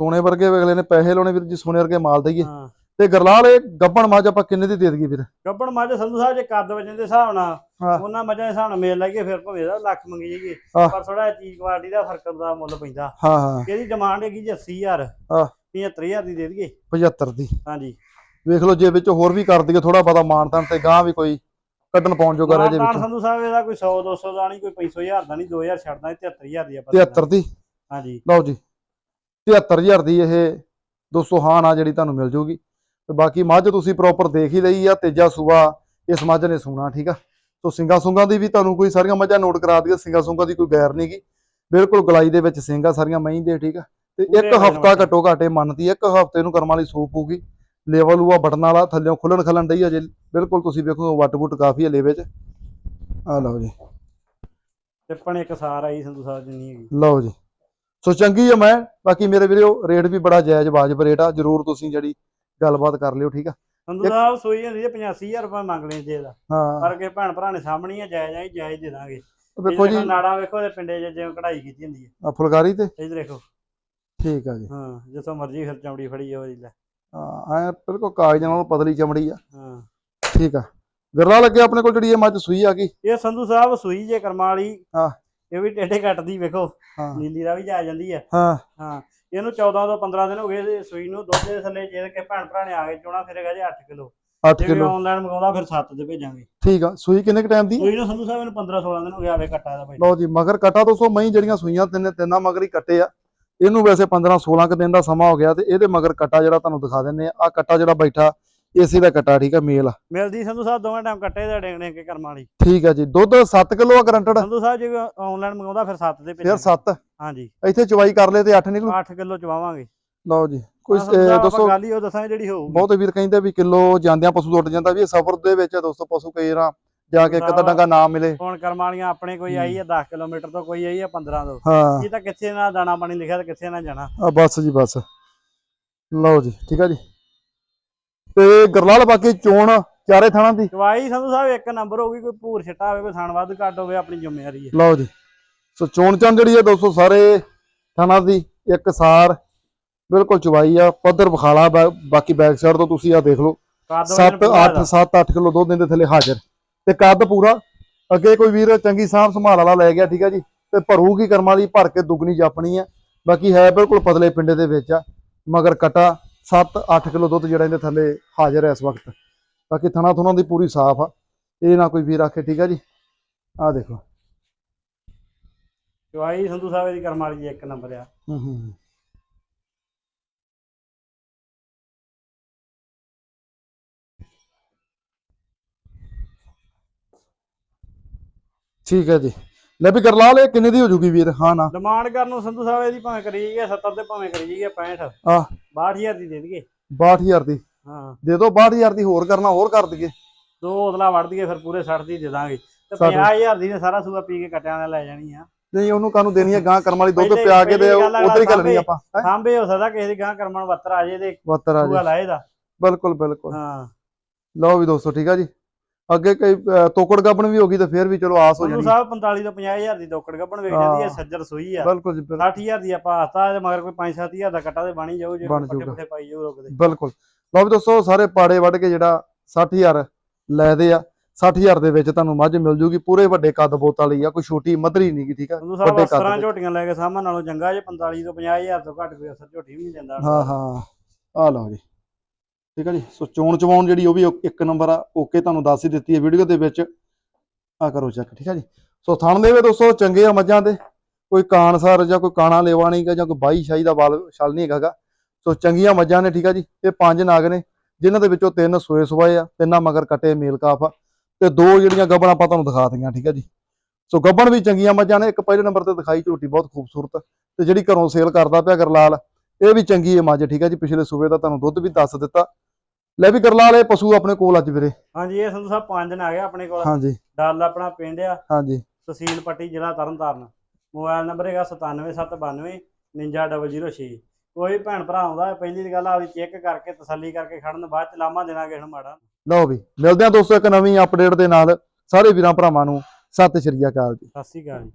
ਸੋਨੇ ਵਰਗੇ ਅਗਲੇ ਨੇ ਪੈਸੇ ਲਾਉਣੇ ਵੀਰ ਜੀ ਸੋਨੇ ਵਰਗੇ ਮਾਲ ਦਈਏ। ਹਾਂ। ਤੇ ਗਰਲਾਲ ਇਹ ਗੱਬਣ ਮੱਝ ਆਪਾਂ ਕਿੰਨੇ ਦੀ ਦੇ ਦਈਏ ਵੀਰ? ਗੱਬਣ ਮੱਝ ਸੰਧੂ ਸਾਹਿਬ ਜੇ ਕੱਦ ਵਜਨ ਦੇ ਹਿਸਾਬ ਨਾਲ। ਉਹਨਾਂ ਮੱਝਾਂ ਦੇ ਹਿਸਾਬ ਨਾਲ ਮੇਲ ਲਾਈਏ ਫਿਰ ਭਾਵੇਂ ਦਾ ਲੱਖ ਮੰਗੀ ਜਾਈਏ। ਪਰ ਥੋੜਾ ਚੀਜ਼ ਕੁਆਲਿਟੀ ਦਾ ਫ਼ਰਕ ਦਾ ਮੁੱਲ ਪੈਂਦਾ। ਹਾਂ ਹਾਂ। ਇਹਦੀ ਡਿਮਾਂਡ ਹੈਗੀ ਜੀ 80000 ਹਾਂ। 75000 ਦੀ ਦੇ ਦਈਏ। 75 ਦੀ। ਹਾਂਜੀ। ਵੇਖ ਲਓ ਜੇ ਵਿੱਚ ਹੋਰ ਵੀ ਕਰ ਦਈਏ ਥੋੜਾ ਬਹੁਤਾ ਮਾਨਤਾਨ ਤੇ ਗਾਂ ਵੀ ਕੋਈ ਕੱਢਣ ਪਾਉਣ ਜੋਗਾ ਰਹਿ ਜੇ ਮਾਨ ਵਿੱਚ। ਸੰਧੂ ਸਾਹਿਬ ਇਹਦਾ ਕੋਈ 100 200 ਦਾ ਨਹੀਂ ਕੋਈ 500000 ਦਾ ਨਹੀਂ 2000 ਛੱਡਦਾ 73000 ਦੀ ਆਪਾਂ ਦੇ 73 ਦੀ। ਹਾਂਜੀ। ਲਓ ਜੀ। 73000 ਦੀ ਇਹ ਦੋਸਤੋ ਹਾਂ ਨਾ ਜਿਹੜੀ ਤੁਹਾਨੂੰ ਮਿਲ ਜੂਗੀ। ਤੇ ਬਾਕੀ ਮੱਝ ਤੁਸੀਂ ਪ੍ਰੋਪਰ ਦੇਖ ਹੀ ਲਈ ਆ ਤੇਜਾ ਸੂਆ ਇਸ ਮੱਝ ਨੇ ਸੂਣਾ ਠੀਕ ਆ? ਸੋ ਸਿੰਗਾ ਸੁੰਗਾ ਦੀ ਵੀ ਤੁਹਾਨੂੰ ਕੋਈ ਸਾਰੀਆਂ ਮੱਝਾਂ ਨੋਟ ਕਰਾ ਦਈਏ ਸਿੰਗਾ ਸੁੰਗਾ ਦੀ ਕੋਈ ਗੈਰ ਨਹੀਂਗੀ ਬਿਲਕੁਲ ਗਲਾਈ ਦੇ ਵਿੱਚ ਸਿੰਗਾ ਸਾਰੀਆਂ ਮਹੀਂ ਦੇ ਠੀਕ ਆ? ਤੇ ਇੱਕ ਹਫਤਾ। ਘੱਟੋ ਘਾਟੇ ਮੰਨਦੀ ਆ ਇੱਕ ਹਫ਼ਤੇ ਨੂੰ ਕਰਮਾਂ ਵਾਲੀ ਸੂਪ ਹੋਊਗੀ ਲੈਵਲ ਉਹ ਬਟਨ ਵਾਲਾ ਥੱਲਿਓਂ ਖੁੱਲਣ ਖਲਣ ਡਈ ਅਜੇ ਬਿਲਕੁਲ ਤੁਸੀਂ ਵੇਖੋ ਵੱਟ ਵੁੱਟ ਕਾਫੀ ਹੈ ਲੇਵੇ ਚ। ਆ ਲਓ ਜੀ। ਟਿੱਪਣ ਇੱਕ ਸਾਰ ਆਈ ਸੰਧੂ ਸਾਹਿਬ ਜਿੰਨੀ ਹੈਗੀ। ਲਓ ਜੀ। ਸੋ ਚੰਗੀ ਆ ਮੈਂ ਬਾਕੀ ਮੇਰੇ ਵੀਰੋ ਰੇਟ ਵੀ ਬੜਾ ਜਾਇਜ਼ ਵਾਜਬ ਰੇਟ ਆ ਜਰੂਰ ਤੁਸੀਂ ਜਿਹੜੀ ਗੱਲਬਾਤ ਕਰ ਲਿਓ ਠੀਕ ਆ? ਸੰਧੂ ਸਾਹਿਬ ਸੋਈ ਹੁੰਦੀ ਹੈ 85000 ਰੁਪਏ ਮੰਗ ਲੈਂਦੇ ਇਹਦਾ ਹਾਂ। ਪਰ ਕੇ ਭੈਣ ਭਰਾ ਨੇ ਸਾਹਮਣੀ ਆ ਜਾਇਜ਼ ਆਈ ਜਾਇਜ਼ ਦੇ ਦਾਂਗੇ। ਵੇਖੋ ਜੀ। ਨਾੜਾ ਵੇਖੋ ਤੇ ਪਿੰਡੇ 'ਚ ਜਿਵੇਂ ਕਢਾਈ ਕੀਤੀ ਹੁੰਦੀ ਹੈ ਆ ਫੁਲਕਾਰੀ ਤੇ? ਇਧਰ ਦੇਖੋ। ਠੀਕ ਆ ਜੀ। ਹਾਂ ਜਿੱਥੋਂ ਮਰਜ਼ੀ ਫਿਰ ਚਮੜੀ ਫੜੀ ਜਾਓ ਲੈ। ਹਾਂ ਐ ਬਿਲਕੁਲ ਕਾਗਜ਼ਾਂ ਨਾਲੋਂ ਪਤਲੀ ਚਮੜੀ ਆ। ਹਾਂ। ਠੀਕ ਆ। ਗਰਲਾ ਲੱਗਿਆ ਆਪਣੇ ਕੋਲ ਜਿਹੜੀ ਇਹ ਮੱਝ ਸੂਈ ਆ ਗਈ ਇਹ ਸੰਧੂ ਸਾਹਿਬ ਸੂਈ ਜੇ ਕਰਮਾਂ ਵਾਲੀ ਹਾਂ। ਇਹ ਵੀ ਟੇਢੇ ਕੱਟਦੀ ਵੇਖੋ ਹਾਂ। ਨੀਲੀ ਦਾ ਵੀ ਜਾ ਜਾਂਦੀ ਹੈ ਹਾਂ। ਹਾਂ ਇਹਨੂੰ 14 ਤੋਂ 15 ਦਿਨ ਹੋ ਗਏ ਸੂਈ ਨੂੰ ਦੁੱਧ ਦੇ ਥੱਲੇ ਜੇ ਕੇ ਭੈਣ ਭਰਾ ਨੇ ਆ ਕੇ ਚੋਣਾ ਫਿਰੇਗਾ ਜੇ 8 ਕਿਲੋ। 8 ਜੇ ਕਿਲੋ। ਆਨਲਾਈਨ ਮੰਗਾਉਂਦਾ ਫਿਰ 7 ਦੇ ਭੇਜਾਂਗੇ। ਠੀਕ ਆ ਸੂਈ ਕਿੰਨੇ ਕ ਟਾਈਮ ਦੀ? ਸੂਈ ਨੂੰ ਸੰਧੂ ਸਾਹਿਬ ਇਹਨੂੰ 15 16 ਦਿਨ ਹੋ ਗਏ ਆਵੇ ਕੱਟਾ ਦਾ ਭਾਈ। ਲਓ ਜੀ ਮਗਰ ਕਟਾ ਦੋਸਤੋ ਮਹੀਂ ਜਿਹੜੀਆਂ ਸੂਈਆਂ ਤਿੰਨੇ ਤਿੰਨਾਂ ਮਗਰ ਹੀ ਕੱਟੇ ਆ। ਇਹਨੂੰ ਵੈਸੇ 15 16 ਕ ਦਿਨ ਦਾ ਸਮਾਂ ਹੋ ਗਿਆ ਤੇ ਇਹਦੇ ਮਗਰ ਕਟਾ ਜਿਹੜਾ ਤੁਹਾਨੂੰ ਦਿਖਾ ਦਿੰਨੇ ਆ। ਆ ਕਟਾ ਜਿਹੜਾ ਬੈਠਾ ਏਸੀ ਦਾ ਕਟਾ ਠੀਕ ਆ ਮੇਲ ਮਿਲਦੀ ਸੰਧੂ ਸਾਹਿਬ ਦੋਵੇਂ ਟਾਈਮ ਕੱਟੇ ਦੇ ਡੇਂਗਣੇ ਕੇ ਕਰਮਾਂ ਵਾਲੀ। ਠੀਕ ਆ ਜੀ ਦੁੱਧ 7 ਕਿਲੋ ਆ ਗਰੰਟਡ? ਸੰਧੂ ਸਾਹਿਬ ਜੇ ਆਨਲਾਈਨ ਮੰਗਾਉਂਦਾ ਫਿਰ 7 ਦੇ ਫਿਰ ਭੇਜਾਂਗੇ। 7 ਹਾਂਜੀ। ਇੱਥੇ ਚਵਾਈ ਕਰ ਲਏ ਤੇ 8 ਨਿਕਲੂ? 8 ਕਿਲੋ ਚਵਾਵਾਂਗੇ। ਲਓ ਜੀ ਕੋਈ ਦੋਸਤੋ ਗੱਲ ਹੀ ਉਹ ਦੱਸਾਂਗੇ ਜਿਹੜੀ ਹੋਊਗੀ। ਬਹੁਤ ਵੀਰ ਕਹਿੰਦੇ ਵੀ ਕਿਲੋ ਜਾਂਦਿਆਂ ਪਸ਼ੂ ਟੁੱਟ ਜਾਂਦਾ ਵੀ ਇਹ ਸਫ਼ਰ ਦੇ ਵਿੱਚ ਦੋਸਤੋ ਪਸ਼ੂ ਕਈ ਵਾਰ ਜਾ ਕੇ ਇੱਕ ਅੱਧਾ ਡੰਗਾ ਨਾ ਮਿਲੇ। ਹੁਣ ਕਰਮਾਂ ਵਾਲੀਆਂ ਆਪਣੇ ਕੋਈ ਆਈ ਹੈ। 10 ਕਿਲੋਮੀਟਰ ਤੋਂ ਕੋਈ ਆਈ ਹੈ 15 ਤੋਂ। ਇਹ ਤਾਂ ਕਿੱਥੇ ਨਾ ਦਾਣਾ ਪਾਣੀ ਲਿਖਿਆ ਤੇ ਕਿੱਥੇ ਨਾ ਜਾਣਾ। ਆ ਬਸ ਜੀ ਬਸ। ਲਓ ਜੀ ਠੀਕ ਆ ਜੀ। ਤੇ ਗਰਲਾਲ ਬਾਕੀ ਚੋਣ ਚਾਰੇ ਥਾਣਾ ਦੀ। ਚਵਾਈ ਸੰਧੂ ਸਾਹਿਬ ਇੱਕ ਨੰਬਰ ਹੋਊਗੀ ਕੋਈ ਭੂਰ ਛਟਾ ਹੋਵੇ ਕੋਈ ਥਣ ਵੱਧ ਘੱਟ ਹੋਵੇ ਆਪਣੀ ਜ਼ਿੰਮੇਵਾਰੀ ਹੈ। ਲਓ ਜੀ। ਸੋ ਚੋਣ ਚੰਨ ਜਿਹੜੀ ਹੈ ਦੋਸਤੋ ਸਾਰੇ ਥਾਣਾ ਦੀ ਇੱਕ ਸਾਰ ਬਿਲਕੁਲ ਚਵਾਈ ਆ ਪੱਧਰ ਬਖਾਲਾ ਬਾਕੀ ਬੈਕ ਸਾਈਡ ਤੋਂ ਤੁਸੀਂ ਆ ਦੇਖ ਲਓ। ਕੱਦ 7 ਪੂਰਾ 8 7 8 ਕਿਲੋ ਦੁੱਧ ਦੇ ਥੱਲੇ ਹਾਜ਼ਰ। ਤੇ ਕੱਦ ਪੂਰਾ ਅੱਗੇ ਕੋਈ ਵੀਰ ਚੰਗੀ ਸਾਂਭ ਸੰਭਾਲ ਵਾਲਾ ਲੈ ਗਿਆ ਠੀਕ ਆ ਜੀ। ਤੇ ਭਰੂਗੀ ਕਰਮਾਂ ਦੀ ਭਰ ਕੇ ਦੁੱਗਣੀ ਜਾਪਣੀ ਆ। ਬਾਕੀ ਹੈ ਬਿਲਕੁਲ ਪਤਲੇ ਪਿੰਡੇ ਦੇ ਵਿੱਚ ਆ ਮਗਰ ਕਟਾ 7 8 ਕਿਲੋ ਦੁੱਧ ਜਿਹੜਾ ਇਹਦੇ ਥੱਲੇ ਹਾਜ਼ਰ ਹੈ ਇਸ ਵਕਤ। ਬਾਕੀ ਥਣਾ ਥੁਣਾ ਦੀ ਪੂਰੀ ਸਾਫ਼ ਆ। ਇਹ ਨਾ ਕੋਈ ਵੀਰ ਆਖੇ ਠੀਕ ਆ ਜੀ? ਆ ਦੇਖੋ। ਚਵਾਈ ਸੰਧੂ ਸਾਹਿਬ ਦੀ ਕਰਮਾਂ ਵਾਲੀ ਇੱਕ ਨੰਬਰ ਆ। ਹੂੰ ਹੂੰ ਹੂੰ। ਠੀਕ ਹੈ ਜੀ। ਲੈ ਵੀ ਕਰਲਾ ਲੈ ਕਿੰਨੇ ਦੀ ਹੋ ਜੂਗੀ ਵੀਰ? ਹਾਂ ਨਾ। ਡਿਮਾਂਡ ਕਰਨ ਨੂੰ ਸੰਧੂ ਸਾਹਿਬ ਇਹਦੀ ਭਾਵੇਂ ਕਰੀ ਜਾਈਏ 70 ਤੇ ਭਾਵੇਂ ਕਰੀ ਜਾਈਏ 65 ਆਹ। 62000 ਦੀ ਦੇ ਦਈਏ। 62000 ਦੀ। ਹਾਂ। ਦੇ ਦਿਓ 62000 ਦੀ ਹੋਰ ਕਰਨਾ ਹੋਰ ਕਰ ਦਈਏ। ਦੋ ਉਦਲਾ ਵੜ ਦਈਏ ਫਿਰ ਪੂਰੇ 60 ਦੀ ਦੇ ਦਾਂਗੇ। ਤੇ ਸਾਡੇ- 50000 ਦੀ ਨੇ ਸਾਰਾ ਸੂਆ ਪੀ ਕੇ ਕੱਟਿਆਂ ਨੇ ਲੈ ਜਾਣੀ ਆ। ਨਹੀਂ ਉਹਨੂੰ ਕਾਹਨੂੰ ਦੇਣੀ ਹੈ ਗਾਂ ਕਰਮ ਵਾਲੀ ਦੁੱਧ ਪਿਆ ਕੇ ਦੇ ਆ, ਉਧਰ ਹੀ ਸਾਂਭੇ। ਆਪਾਂ ਹੈਂ? ਸਾਂਭੇ ਹੋ ਸਕਦਾ ਕਿਸੇ ਦੀ ਗਾਂ ਕਰਮਣ ਵੱਤਰ ਆ ਜੇ ਤੇ ਆ ਜੀ ਲਾਏ ਦਾ। ਬਿਲਕੁਲ ਬਿਲਕੁਲ। ਹਾਂ। ਲਓ ਵੀ ਦੋਸਤੋ ਠੀਕ ਆ ਜੀ? ਅੱਗੇ ਕਈ ਤੋਕੜ ਗੱਬਣ ਵੀ ਹੋ ਗਈ ਤੇ ਫਿਰ ਵੀ ਚਲੋ ਆਸ ਹੋ ਜਾਣੀ। ਸਾਹਿਬ 45 ਤੋਂ 50000 ਦੀ ਦੋਕੜ ਗੱਬਣ ਵੇਚ ਜਾਂਦੀ ਹੈ। ਸੱਜਰ ਸੂਈ ਆ। ਬਿਲਕੁਲ ਜੀ ਬਿਲਕੁਲ। 60000 ਦੀ ਆਪਾਂ ਆਸਤਾ ਮਗਰ ਕੋਈ 5-7000 ਦਾ ਕੱਟਾ ਤੇ ਬਣੀ ਜਾਊ ਜੇ ਪੱਠੇ ਪਾਈ ਜਾਊ ਰੁਕਦੇ ਬਿਲਕੁਲ। ਲਓ ਵੀ ਦੋਸਤੋ ਸਾਰੇ ਪਾੜੇ ਵੱਢ ਕੇ ਜਿਹੜਾ 60000 ਲੈਦੇ ਆ। 60000 ਦੇ ਵਿੱਚ ਤੁਹਾਨੂੰ ਮੱਝ ਮਿਲ ਜੂਗੀ ਪੂਰੇ ਵੱਡੇ ਕੱਦ ਬੋਤਾਂ ਲਈ ਆ ਕੋਈ ਛੋਟੀ ਮਧਰੀ ਨਹੀਂ ਗੀ ਠੀਕ ਆ? ਵੱਡੇ ਕੱਦ ਅਸਰਾਂ ਦੇ। ਝੋਟੀਆਂ ਲੈ ਕੇ ਸਾਹਮਣ ਨਾਲੋਂ ਚੰਗਾ ਜੇ 45 ਤੋਂ 50000 ਤੋਂ ਘੱਟ ਕੋਈ ਅਸਰ ਝੋਟੀ ਵੀ ਨਹੀਂ ਦਿੰਦਾ। ਹਾਂ ਹਾਂ। ਆ ਲਓ ਜੀ। ਠੀਕ ਹੈ ਜੀ? ਸੋ ਚੋਣ ਚਵਾਉਣ ਜਿਹੜੀ ਉਹ ਵੀ ਇੱਕ ਨੰਬਰ ਆ, ਓਕੇ ਤੁਹਾਨੂੰ ਦੱਸ ਹੀ ਦਿੱਤੀ ਹੈ ਵੀਡੀਓ ਦੇ ਵਿੱਚ। ਆ ਕਰੋ ਚੈੱਕ ਠੀਕ ਆ ਜੀ? ਸੋ ਥਣ ਦੇ ਵੇ ਦੋਸਤੋ, ਚੰਗੇ ਆ ਮੱਝਾਂ ਦੇ। ਕੋਈ ਕਾਨਸਰ ਜਾਂ ਕੋਈ ਕਾਣਾ ਲੇਵਾ ਨਹੀਂਗਾ ਜਾਂ ਕੋਈ ਬਾਈ ਸ਼ਾਹੀ ਦਾ ਵਾਲ ਛਲ ਨਹੀਂ ਹੈਗਾਗਾ ਸੋ ਚੰਗੀਆਂ ਮੱਝਾਂ ਨੇ, ਠੀਕ ਆ ਜੀ? ਇਹ ਪੰਜ ਨਾਗ ਨੇ, ਜਿਨ੍ਹਾਂ ਦੇ ਵਿੱਚੋਂ ਤਿੰਨ ਸੋਏ ਸਵਾਏ ਆ, ਤਿੰਨਾਂ ਮਗਰ ਕੱਟੇ ਮੇਲ ਕਾਫ ਆ। ਤੇ ਦੋ ਜਿਹੜੀਆਂ ਗੱਬਣ ਆਪਾਂ ਤੁਹਾਨੂੰ ਦਿਖਾ ਦਈਆਂ ਠੀਕ ਆ ਜੀ? ਸੋ ਗੱਬਣ ਵੀ ਚੰਗੀਆਂ ਮੱਝਾਂ ਨੇ, ਇੱਕ ਪਹਿਲੇ ਨੰਬਰ ਤੇ ਦਿਖਾਈ ਝੋਟੀ ਬਹੁਤ ਖੂਬਸੂਰਤ। ਤੇ ਜਿਹੜੀ ਘਰੋਂ ਸੇਲ ਕਰਦਾ ਪਿਆ ਗਰਲਾਲ, ਇਹ ਵੀ ਚੰਗੀ ਹੈ ਮੱਝ, ਠੀਕ ਆ ਜੀ? ਪਿਛਲੇ ਸੂਬੇ ਦਾ ਤੁਹਾਨੂੰ ਦੁੱਧ ਵੀ ਦੱਸ ਦਿੱਤਾ। ਲੈ ਵੀ ਕਰਲਾ ਵਾਲੇ ਪਸ਼ੂ ਆਪਣੇ ਕੋਲ ਅੱਜ ਵੀਰੇ। ਹਾਂਜੀ ਇਹ ਸੰਧੂ ਸਾਹਿਬ ਪੰਜ ਦਿਨ ਆ ਗਏ ਆਪਣੇ ਕੋਲ। ਹਾਂਜੀ। ਡੱਲ ਆਪਣਾ ਪਿੰਡ ਆ। ਹਾਂਜੀ। ਤਹਿਸੀਲ ਪੱਟੀ ਜ਼ਿਲ੍ਹਾ ਤਰਨਤਾਰਨ। ਮੋਬਾਈਲ ਨੰਬਰ ਹੈਗਾ 97792 99006 ਕੋਈ ਭੈਣ ਭਰਾ ਆਉਂਦਾ ਪਹਿਲੀ ਗੱਲ ਆਪਦੀ ਚੈੱਕ ਕਰਕੇ ਤਸੱਲੀ ਕਰਕੇ ਖੜਨ ਬਾਅਦ ਚ ਲਾਮਾ ਦੇਣਾ ਕਿਸੇ ਨੂੰ ਮਾੜਾ। ਲਓ ਵੀ ਮਿਲਦੇ ਆ ਦੋਸਤੋ ਇੱਕ ਨਵੀਂ ਅਪਡੇਟ ਦੇ ਨਾਲ। ਸਾਰੇ ਵੀਰਾਂ ਭਰਾਵਾਂ ਨੂੰ ਸਤਿ ਸ਼੍ਰੀ ਅਕਾਲ ਜੀ। ਸਤਿ ਸ਼੍ਰੀ ਅਕਾਲ ਜੀ।